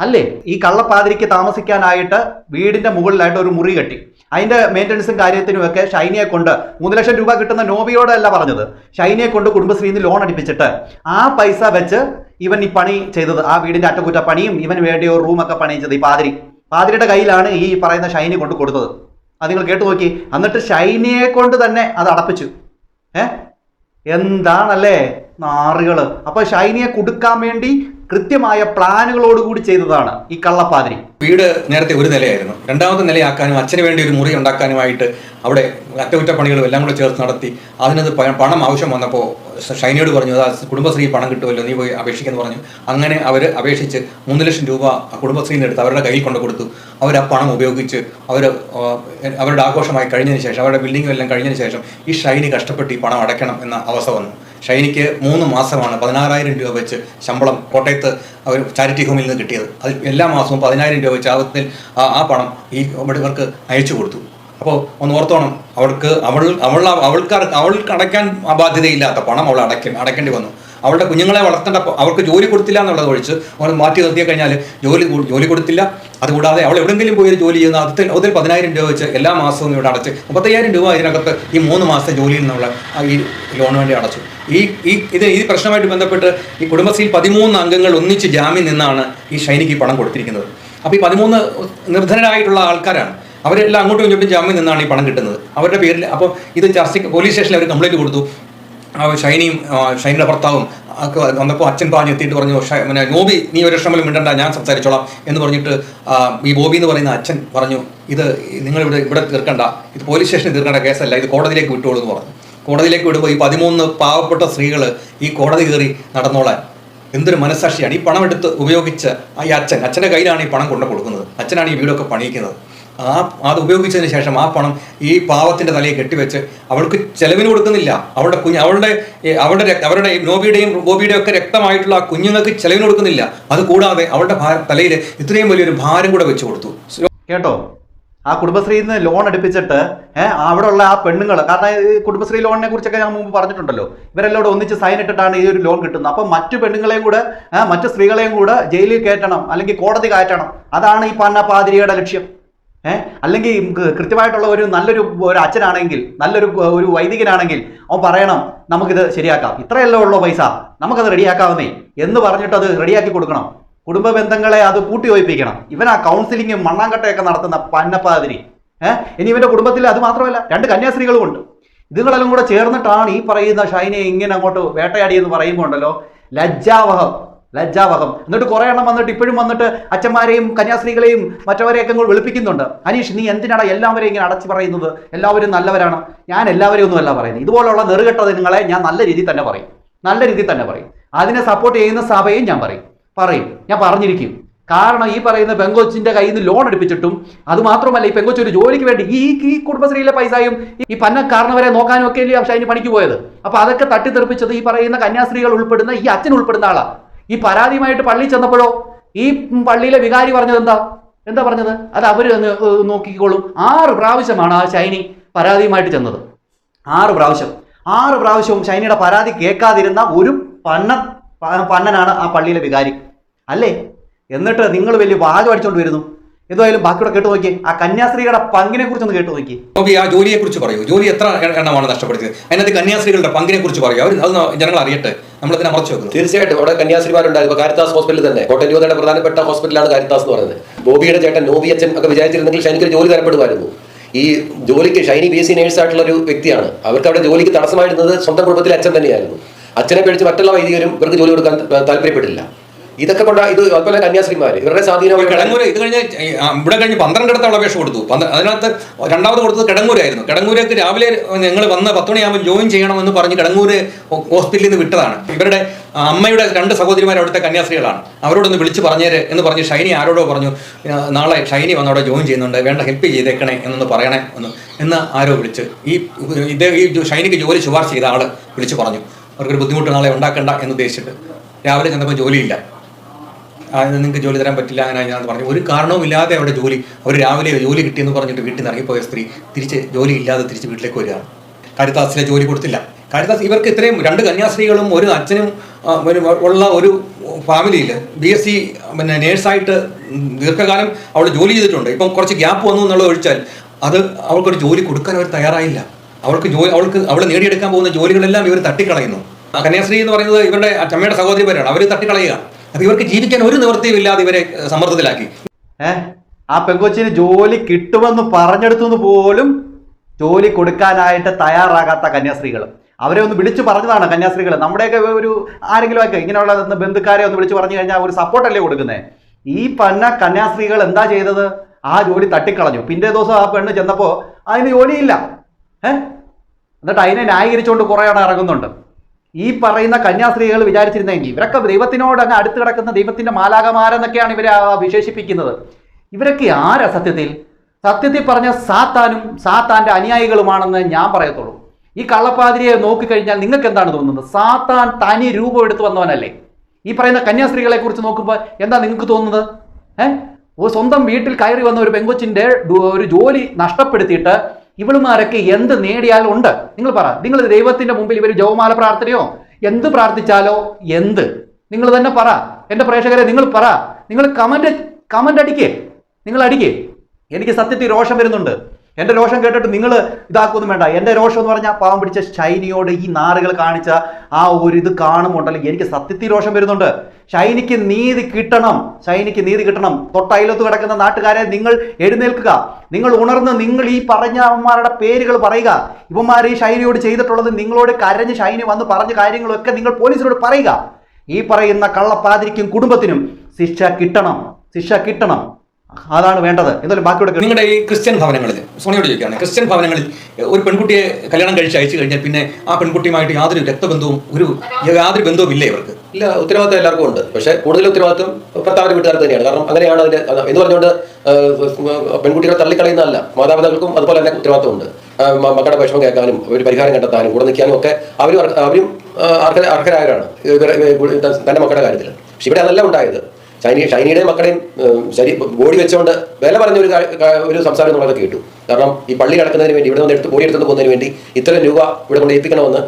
അല്ലേ? ഈ കള്ളപ്പാതിരിക്ക് താമസിക്കാനായിട്ട് വീടിന്റെ മുകളിലായിട്ട് ഒരു മുറി കെട്ടി. അതിന്റെ മെയിന്റനൻസും കാര്യത്തിനും ഒക്കെ ഷൈനിയെ കൊണ്ട് മൂന്ന് ലക്ഷം രൂപ കിട്ടുന്ന നോബിയോടല്ല പറഞ്ഞത്. ഷൈനിയെ കൊണ്ട് കുടുംബശ്രീയിൽ നിന്ന് ലോൺ അടിപ്പിച്ചിട്ട് ആ പൈസ വെച്ച് ഇവൻ ഈ പണി ചെയ്തത്. ആ വീടിന്റെ അറ്റകുറ്റ പണിയും ഇവന് വേണ്ടി ഒരു റൂമൊക്കെ പണിയിച്ചത് ഈ പാതിരി. പാതിരിയുടെ കയ്യിലാണ് ഈ പറയുന്ന ഷൈനി കൊണ്ട് കൊടുത്തത്. അത് നിങ്ങൾ കേട്ടു നോക്കി. എന്നിട്ട് ഷൈനിയെ കൊണ്ട് തന്നെ അത് അടപ്പിച്ചു. ഏ? എന്താണല്ലേ നാറുകൾ? അപ്പൊ ഷൈനിയെ കൊടുക്കാൻ വേണ്ടി കൃത്യമായ പ്ലാനുകളോടുകൂടി ചെയ്തതാണ് ഈ കള്ളപ്പാതിരി. വീട് നേരത്തെ ഒരു നിലയായിരുന്നു. രണ്ടാമത്തെ നിലയാക്കാനും അച്ഛന് വേണ്ടി ഒരു മുറി ഉണ്ടാക്കാനുമായിട്ട് അവിടെ അറ്റകുറ്റപ്പണികളും എല്ലാം കൂടെ ചേർത്ത് നടത്തി അതിനത് പണം ആവശ്യം വന്നപ്പോൾ ഷൈനിയോട് പറഞ്ഞു "അതാ കുടുംബശ്രീ പണം കിട്ടുമല്ലോ നീ പോയി അപേക്ഷിക്കുന്നു പറഞ്ഞു. അങ്ങനെ അവർ അപേക്ഷിച്ച് മൂന്ന് ലക്ഷം രൂപ കുടുംബശ്രീയിൽ നിന്ന് എടുത്ത് അവരുടെ കയ്യിൽ കൊണ്ടു കൊടുത്തു. അവർ ആ പണം ഉപയോഗിച്ച് അവർ അവരുടെ ആഘോഷമായി കഴിഞ്ഞതിന് ശേഷം അവരുടെ ബിൽഡിങ്ങും എല്ലാം കഴിഞ്ഞതിന് ശേഷം ഈ ഷൈനി കഷ്ടപ്പെട്ട് ഈ പണം അടയ്ക്കണം എന്ന അവസ്ഥ വന്നു. ഷൈനിക്ക് മൂന്ന് മാസമാണ് പതിനാറായിരം രൂപ വെച്ച് ശമ്പളം കോട്ടയത്ത് അവർ ചാരിറ്റി ഹോമിൽ നിന്ന് കിട്ടിയത്. അത് എല്ലാ മാസവും പതിനായിരം രൂപ വെച്ച് ആവത്തിൽ ആ പണം ഈ ഇവർക്ക് അയച്ചു കൊടുത്തു. അപ്പോൾ ഒന്ന് ഓർത്തോണം അവൾക്ക് അവൾ അവൾ അവൾക്ക് അവൾക്ക് അടയ്ക്കാൻ ബാധ്യതയില്ലാത്ത പണം അവൾ അടയ്ക്ക അടയ്ക്കേണ്ടി വന്നു. അവളുടെ കുഞ്ഞുങ്ങളെ വളർത്തേണ്ട അവർക്ക് ജോലി കൊടുത്തില്ല എന്നുള്ളത് ഒഴിച്ച് അവൾ മാറ്റി നിർത്തിയ കഴിഞ്ഞാൽ ജോലി ജോലി കൊടുത്തില്ല. അതുകൂടാതെ അവൾ എവിടെയെങ്കിലും പോയി ജോലി ചെയ്യുന്ന അതിൽ അതിൽ പതിനായിരം രൂപ വെച്ച് എല്ലാ മാസവും ഇവിടെ അടച്ച് മുപ്പത്തയ്യായിരം രൂപ ഇതിനകത്ത് ഈ മൂന്ന് മാസത്തെ ജോലിയിൽ നിന്നുള്ള ഈ ലോൺ വേണ്ടി അടച്ചു. ഈ ഈ ഇത് ഈ പ്രശ്നമായിട്ട് ബന്ധപ്പെട്ട് ഈ കുടുംബശ്രീയിൽ പതിമൂന്ന് അംഗങ്ങൾ ഒന്നിച്ച് ജാമ്യം നിന്നാണ് ഈ ഷൈനിക്ക് പണം കൊടുത്തിരിക്കുന്നത്. അപ്പോൾ ഈ പതിമൂന്ന് നിർധനരായിട്ടുള്ള ആൾക്കാരാണ്. അവരെല്ലാം അങ്ങോട്ടും ഇങ്ങോട്ടും ജാമ്യം നിന്നാണ് ഈ പണം കിട്ടുന്നത്. അവരുടെ പേരിൽ അപ്പോൾ ഇത് ചർച്ചയ്ക്ക് പോലീസ് സ്റ്റേഷനിൽ അവർ കംപ്ലൈന്റ് കൊടുത്തു. ഷൈനിയും ഷൈനിയുടെ ഭർത്താവും വന്നപ്പോൾ അച്ഛൻ പാഞ്ഞ് എത്തിയിട്ട് പറഞ്ഞു "ഷൈ- പിന്നെ നോബി നീ ഒരു ലക്ഷമലും മിണ്ടണ്ട ഞാൻ സംസാരിച്ചോളാം. എന്ന് പറഞ്ഞിട്ട് ഈ ബോബി എന്ന് പറയുന്ന അച്ഛൻ പറഞ്ഞു ഇത് നിങ്ങളിവിടെ ഇവിടെ തീർക്കണ്ട. ഇത് പോലീസ് സ്റ്റേഷനിൽ തീർക്കേണ്ട കേസല്ല. ഇത് കോടതിയിലേക്ക് വിട്ടോളൂ എന്ന് പറഞ്ഞു. കോടതിയിലേക്ക് വിടുമ്പോൾ ഈ പതിമൂന്ന് പാവപ്പെട്ട സ്ത്രീകൾ ഈ കോടതി കയറി നടന്നോളാൻ. എന്തൊരു മനസ്സാക്ഷിയാണ്. ഈ പണം എടുത്ത് ഉപയോഗിച്ച് ഈ അച്ഛൻ അച്ഛന്റെ കയ്യിലാണ് ഈ പണം കൊണ്ടു കൊടുക്കുന്നത്. അച്ഛനാണ് ഈ വീടൊക്കെ പണിയിക്കുന്നത്. ആ അത് ഉപയോഗിച്ചതിന് ശേഷം ആ പണം ഈ പാവത്തിന്റെ തലയെ കെട്ടിവെച്ച് അവൾക്ക് ചെലവിന് കൊടുക്കുന്നില്ല. അവളുടെ കുഞ്ഞ് അവളുടെ അവളുടെ അവരുടെ നോബിയുടെയും ബോബിയുടെയും ഒക്കെ രക്തമായിട്ടുള്ള ആ കുഞ്ഞുങ്ങൾക്ക് ചെലവിന് കൊടുക്കുന്നില്ല. അതുകൂടാതെ അവളുടെ തലയിൽ ഇത്രയും വലിയൊരു ഭാരം കൂടെ വെച്ച് കൊടുത്തു. കേട്ടോ? ആ കുടുംബശ്രീയിൽ നിന്ന് ലോൺ എടുപ്പിച്ചിട്ട് അവിടെ ഉള്ള ആ പെണ്ണുങ്ങൾ കാരണം ഈ കുടുംബശ്രീ ലോണിനെ കുറിച്ചൊക്കെ ഞാൻ മുമ്പ് പറഞ്ഞിട്ടുണ്ടല്ലോ ഇവരെല്ലാം കൂടെ ഒന്നിച്ച് സൈൻ ഇട്ടിട്ടാണ് ഈ ഒരു ലോൺ കിട്ടുന്നത്. അപ്പം മറ്റു പെണ്ണുങ്ങളെയും കൂടെ മറ്റു സ്ത്രീകളെയും കൂടെ ജയിലിൽ കയറ്റണം അല്ലെങ്കിൽ കോടതി കയറ്റണം. അതാണ് ഈ പന്ന പാതിരിയുടെ ലക്ഷ്യം. ഏഹ് അല്ലെങ്കിൽ കൃത്യമായിട്ടുള്ള ഒരു നല്ലൊരു ഒരു അച്ഛനാണെങ്കിൽ നല്ലൊരു ഒരു വൈദികനാണെങ്കിൽ അവൻ പറയണം നമുക്കിത് ശരിയാക്കാം. ഇത്രയല്ലേ ഉള്ളൂ പൈസ. നമുക്കത് റെഡിയാക്കാവുന്നേ. എന്ന് പറഞ്ഞിട്ട് അത് റെഡിയാക്കി കൊടുക്കണം. കുടുംബ ബന്ധങ്ങളെ അത് കൂട്ടിയോജിപ്പിക്കണം ഇവൻ ആ കൗൺസിലിങ്ങും മണ്ണാങ്കട്ടയൊക്കെ നടത്തുന്ന പന്നപ്പാതിരി. ഏഹ് ഇനി ഇവന്റെ കുടുംബത്തിൽ അത് മാത്രമല്ല രണ്ട് കന്യാസ്ത്രീകളും ഉണ്ട്. ഇതുങ്ങളെല്ലാം കൂടെ ചേർന്നിട്ടാണ് ഈ പറയുന്ന ഷൈനെ ഇങ്ങനെ അങ്ങോട്ട് വേട്ടയാടി എന്ന് പറയുമ്പോൾ ഉണ്ടല്ലോ ലജ്ജാവഹം ലജ്ജാവഹം. എന്നിട്ട് കുറേ എണ്ണം വന്നിട്ട് ഇപ്പോഴും വന്നിട്ട് അച്ഛന്മാരെയും കന്യാസ്ത്രീകളെയും മറ്റവരെയൊക്കെ അങ്ങോട്ട് വെളുപ്പിക്കുന്നുണ്ട്. അനീഷ് നീ എന്തിനാണ് എല്ലാവരെയും ഇങ്ങനെ അടച്ചു പറയുന്നത്? എല്ലാവരും നല്ലവരാണ്. ഞാൻ എല്ലാവരെയും ഒന്നുമല്ല പറയുന്നത്. ഇതുപോലുള്ള നെറുകെട്ട നിങ്ങളെ ഞാൻ നല്ല രീതിയിൽ തന്നെ പറയും. നല്ല രീതിയിൽ തന്നെ പറയും. അതിനെ സപ്പോർട്ട് ചെയ്യുന്ന സഭയും ഞാൻ പറയും. പറയും. ഞാൻ പറഞ്ഞിരിക്കും. കാരണം ഈ പറയുന്ന പെങ്കൊച്ചിന്റെ കയ്യിൽ നിന്ന് ലോൺ എടുപ്പിച്ചിട്ടും അത് മാത്രമല്ല ഈ പെങ്കൊച്ച് ഒരു ജോലിക്ക് വേണ്ടി ഈ ഈ കുടുംബശ്രീയിലെ പൈസയും ഈ പന്ന കാരണവരെ നോക്കാനും ഒക്കെ അല്ലേ ഷൈനി പണിക്ക് പോയത്? അപ്പൊ അതൊക്കെ തട്ടിത്തെറിപ്പിച്ചത് ഈ പറയുന്ന കന്യാസ്ത്രീകൾ ഉൾപ്പെടുന്ന ഈ അച്ഛൻ ഉൾപ്പെടുന്ന ആളാ. ഈ പരാതിയുമായിട്ട് പള്ളി ചെന്നപ്പോഴോ? ഈ പള്ളിയിലെ വികാരി പറഞ്ഞത് എന്താ? എന്താ പറഞ്ഞത്? അത് അവർ നോക്കിക്കോളും. ആറ് പ്രാവശ്യമാണ് ആ ഷൈനി പരാതിയുമായിട്ട് ചെന്നത്. ആറ് പ്രാവശ്യം. ആറ് പ്രാവശ്യവും ഷൈനിയുടെ പരാതി കേൾക്കാതിരുന്ന ഒരു പന്ന പന്നനാണ് ആ പള്ളിയിലെ വികാരി. അല്ലേ? എന്നിട്ട് നിങ്ങൾ വലിയ വാചം അടിച്ചോണ്ട് വരുന്നു. എന്തായാലും ബാക്കിയുടെ കേട്ട് നോക്കി. ആ കന്യാസ്ത്രീകളുടെ പങ്കിനെ കുറിച്ച് ഒന്ന് കേട്ട് നോക്കി. നോബി ആ ജോലിയെ കുറിച്ച് പറയൂ. ജോലി എത്ര എണ്ണമാണ് നഷ്ടപ്പെടുത്തിയത്? അതിനകത്ത് കന്യാസ്ത്രീകളുടെ പങ്കിനെ കുറിച്ച് പറയൂ. അവർ അത് ജനങ്ങൾ അറിയട്ടെ. നമ്മൾ തന്നെ മറച്ചു വെക്കുന്നു. തീർച്ചയായിട്ടും. അവിടെ കന്യാസ്ത്രീമാരുണ്ടായിരുന്നു. കാരിത്താസ് ഹോസ്പിറ്റലിൽ തന്നെ. കോട്ടയം രൂപതയുടെ പ്രധാനപ്പെട്ട ഹോസ്പിറ്റലാണ് കാരിത്താസ് എന്ന് പറയുന്നത്. ബോബിയുടെ ചേട്ടൻ നോബി അച്ഛൻ ഒക്കെ വിചാരിച്ചിരുന്നെങ്കിൽ ഷൈനിക്ക് ഒരു ജോലി തരപ്പെടുമായിരുന്നു. ഈ ജോലിക്ക് Shiny B S C nurse ആയിട്ടുള്ള ഒരു വ്യക്തിയാണ്. അവർക്ക് അവിടെ ജോലിക്ക് തടസ്സമായിരുന്നത് സ്വന്തം കുടുംബത്തിലെ അച്ഛൻ തന്നെയായിരുന്നു. അച്ഛനെ പേടിച്ച് മറ്റുള്ള വൈദികരും ഇവർക്ക് ജോലി കൊടുക്കാൻ താല്പര്യപ്പെട്ടില്ല. ഇതൊക്കെ കൊണ്ട് ഇത് അതുപോലെ കന്യാസ്ത്രീമാര്. ഇവരുടെ സ്വാധീനം കിടങ്ങൂര് ഇത് കഴിഞ്ഞ് ഇവിടെ കഴിഞ്ഞ് പന്ത്രണ്ടിടത്തോളം അപേക്ഷ കൊടുത്തു. അതിനകത്ത് രണ്ടാമത് കൊടുത്തത് കിടങ്ങൂരായിരുന്നു. കിടങ്ങൂരേക്ക് രാവിലെ ഞങ്ങൾ വന്ന് പത്ത് മണിയാകുമ്പോൾ ജോയിൻ ചെയ്യണമെന്ന് പറഞ്ഞ് കിടങ്ങൂര് ഹോസ്പിറ്റലിൽ നിന്ന് വിട്ടതാണ്. ഇവരുടെ അമ്മയുടെ രണ്ട് സഹോദരിമാർ അവിടുത്തെ കന്യാസ്ത്രീകളാണ്. അവരോടൊന്ന് വിളിച്ച് പറഞ്ഞേര് എന്ന് പറഞ്ഞ് ഷൈനി ആരോടോ പറഞ്ഞു നാളെ ഷൈനി വന്ന് അവിടെ ജോയിൻ ചെയ്യുന്നുണ്ട്. വേണ്ട ഹെൽപ്പ് ചെയ്തേക്കണേ എന്നൊന്ന് പറയണേ എന്ന്. എന്ന് ആരോ വിളിച്ച്. ഈ ഇത് ഈ ഷൈനിക്ക് ജോലി ശുപാർശ ചെയ്ത ആൾ വിളിച്ച് പറഞ്ഞു. അവർക്കൊരു ബുദ്ധിമുട്ട് നാളെ ഉണ്ടാക്കണ്ട എന്ന് ഉദ്ദേശിച്ചിട്ട്. രാവിലെ ചെന്നപ്പോൾ ജോലിയില്ല. നിങ്ങൾക്ക് ജോലി തരാൻ പറ്റില്ല അങ്ങനെ ഞാൻ പറഞ്ഞു. ഒരു കാരണവുമില്ലാതെ അവിടെ ജോലി അവർ രാവിലെ ജോലി കിട്ടിയെന്ന് പറഞ്ഞിട്ട് വീട്ടിൽ നിന്ന് ഇറങ്ങിപ്പോയ സ്ത്രീ തിരിച്ച് ജോലി ഇല്ലാതെ തിരിച്ച് വീട്ടിലേക്ക് വരികയാണ്. കാരിത്താസിലെ ജോലി കൊടുത്തില്ല. കാരിത്താസ് ഇവർക്ക് ഇത്രയും രണ്ട് കന്യാസ്ത്രീകളും ഒരു അച്ഛനും ഉള്ള ഒരു ഫാമിലിയിൽ ബി എസ് സി പിന്നെ നേഴ്സായിട്ട് ദീർഘകാലം അവൾ ജോലി ചെയ്തിട്ടുണ്ട്. ഇപ്പം കുറച്ച് ഗ്യാപ്പ് വന്നു എന്നുള്ളത് ഒഴിച്ചാൽ അത് അവൾക്കൊരു ജോലി കൊടുക്കാൻ അവർ തയ്യാറായില്ല. അവൾക്ക് ജോലി അവൾക്ക് അവൾ നേടിയെടുക്കാൻ പോകുന്ന ജോലികളെല്ലാം ഇവർ തട്ടിക്കളയുന്നു. കന്യാസ്ത്രീ എന്ന് പറയുന്നത് ഇവരുടെ അമ്മയുടെ സഹോദരി പേരാണ് അവർ തട്ടിക്കളയുക അപ്പോൾ ഇവർക്ക് ജീവിക്കാൻ ഒരു നിവൃത്തിയും ഇല്ലാതെ ഇവരെ സമ്മർദ്ദത്തിലാക്കി. ആ പെങ്കൊച്ചിന് ജോലി കിട്ടുമെന്ന് പറഞ്ഞെടുത്തു പോലും ജോലി കൊടുക്കാനായിട്ട് തയ്യാറാകാത്ത കന്യാസ്ത്രീകൾ അവരെ ഒന്ന് വിളിച്ചു പറഞ്ഞതാണ് കന്യാസ്ത്രീകൾ നമ്മുടെയൊക്കെ ഒരു ആരെങ്കിലും ഒക്കെ ഇങ്ങനെയുള്ള ബന്ധുക്കാരെ ഒന്ന് വിളിച്ചു പറഞ്ഞു കഴിഞ്ഞാൽ ഒരു സപ്പോർട്ടല്ലേ കൊടുക്കുന്നത് ഈ പന്ന കന്യാസ്ത്രീകൾ എന്താ ചെയ്തത്? ആ ജോലി തട്ടിക്കളഞ്ഞു. പിന്നെ ദിവസം ആ പെണ്ണ് ചെന്നപ്പോൾ അതിന് ജോലിയില്ല. ഏ എന്നിട്ട് അതിനെ ന്യായീകരിച്ചുകൊണ്ട് കുറേ അവിടെ ഇറങ്ങുന്നുണ്ട്. ഈ പറയുന്ന കന്യാസ്ത്രീകൾ വിചാരിച്ചിരുന്നെങ്കിൽ ഇവരൊക്കെ ദൈവത്തിനോട് അങ്ങ് അടുത്ത് കിടക്കുന്ന ദൈവത്തിന്റെ മാലാകമാരെന്നൊക്കെയാണ് ഇവരെ വിശേഷിപ്പിക്കുന്നത്. ഇവരൊക്കെ ആരാ സത്യത്തിൽ? സത്യത്തിൽ പറഞ്ഞ സാത്താനും സാത്താന്റെ അനുയായികളുമാണെന്ന് ഞാൻ പറയത്തുള്ളൂ. ഈ കള്ളപ്പാതിരിയെ നോക്കിക്കഴിഞ്ഞാൽ നിങ്ങൾക്ക് എന്താണ് തോന്നുന്നത്? സാത്താൻ തനി രൂപം എടുത്തു വന്നവനല്ലേ. ഈ പറയുന്ന കന്യാസ്ത്രീകളെ കുറിച്ച് നോക്കുമ്പോൾ എന്താ നിങ്ങൾക്ക് തോന്നുന്നത്? ഏഹ് സ്വന്തം വീട്ടിൽ കയറി വന്ന ഒരു പെങ്കൊച്ചിന്റെ ഒരു ജോലി നഷ്ടപ്പെടുത്തിയിട്ട് ഇവളുമാരൊക്കെ എന്ത് നേടിയാലും ഉണ്ട്? നിങ്ങൾ പറ. നിങ്ങൾ ദൈവത്തിന്റെ മുമ്പിൽ ഇവർ ജവമാല പ്രാർത്ഥനയോ? എന്ത് പ്രാർത്ഥിച്ചാലോ? എന്ത്? നിങ്ങൾ തന്നെ പറ. എന്റെ പ്രേക്ഷകരെ നിങ്ങൾ പറ. നിങ്ങൾ കമന്റ് കമന്റ് അടിക്കേ. നിങ്ങൾ അടിക്കേ. എനിക്ക് സത്യത്തിൽ രോഷം വരുന്നുണ്ട്. എന്റെ രോഷം കേട്ടിട്ട് നിങ്ങൾ ഇതാക്കൊന്നും വേണ്ട. എന്റെ രോഷം എന്ന് പറഞ്ഞാൽ പാവം പിടിച്ച ഷൈനിയോട് ഈ നാറുകൾ കാണിച്ച ആ ഒരു ഇത് കാണുമ്പോണ്ടല്ലോ എനിക്ക് സത്യത്തിൽ രോഷം വരുന്നുണ്ട്. ഷൈനിക്ക് നീതി കിട്ടണം. ഷൈനിക്ക് നീതി കിട്ടണം. തൊട്ടയിലത്ത് കിടക്കുന്ന നാട്ടുകാരെ നിങ്ങൾ എഴുന്നേൽക്കുക. നിങ്ങൾ ഉണർന്ന് നിങ്ങൾ ഈ പറഞ്ഞ അവന്മാരുടെ പേരുകൾ പറയുക. ഇവന്മാർ ഈ ഷൈനിയോട് ചെയ്തിട്ടുള്ളത് നിങ്ങളോട് കരഞ്ഞ് ഷൈനി വന്ന് പറഞ്ഞ കാര്യങ്ങളൊക്കെ നിങ്ങൾ പോലീസിനോട് പറയുക. ഈ പറയുന്ന കള്ളപ്പാതിരിക്കും കുടുംബത്തിനും ശിക്ഷ കിട്ടണം. ശിക്ഷ കിട്ടണം. അതാണ് വേണ്ടത്. എന്തായാലും ബാക്കിയുടെ. നിങ്ങളുടെ ഈ ക്രിസ്ത്യൻ ഭവനങ്ങളിൽ സോണിയോട് ചോദിക്കുകയാണ് ക്രിസ്ത്യൻ ഭവനങ്ങളിൽ ഒരു പെൺകുട്ടിയെ കല്യാണം കഴിച്ച് അയച്ചു കഴിഞ്ഞാൽ പിന്നെ ആ പെൺകുട്ടിയുമായിട്ട് യാതൊരു രക്തബന്ധവും ഒരു യാതൊരു ബന്ധവും ഇല്ലേ ഇവർക്ക്? ഇല്ല ഉത്തരവാദിത്തം എല്ലാവർക്കും ഉണ്ട്. പക്ഷേ കൂടുതൽ ഉത്തരവാദിത്വം ഭർത്താവിന്റെ വീട്ടുകാർക്ക് തന്നെയാണ്. കാരണം അങ്ങനെയാണ് അതിന്റെ അത് എന്ന് പറഞ്ഞുകൊണ്ട് പെൺകുട്ടികളെ തള്ളിക്കളയുന്നതല്ല. മാതാപിതാക്കൾക്കും അതുപോലെ തന്നെ ഉത്തരവാദിത്തമുണ്ട്. മക്കളുടെ വിഷമം കേൾക്കാനും ഒരു പരിഹാരം കണ്ടെത്താനും കൂടെ നിൽക്കാനും ഒക്കെ അവരും അവരും അർഹരായവരാണ്. തന്റെ മക്കളുടെ കാര്യത്തിൽ പക്ഷെ ഇവിടെ അതല്ല ഉണ്ടായത്. ഷൈനി ചൈനയുടെയും മക്കളെയും ശരി ബോഡി വെച്ചുകൊണ്ട് വില പറഞ്ഞ ഒരു ഒരു സംസാരം നമ്മളത് കേട്ടു. കാരണം ഈ പള്ളി കിടക്കുന്നതിന് വേണ്ടി ഇവിടെ നിന്ന് എടുത്ത് ബോഡി എടുത്തുകൊണ്ട് പോകുന്നതിന് വേണ്ടി ഇത്രയും രൂപ ഇവിടെ കൊണ്ട് ഏൽപ്പിക്കണമെന്ന്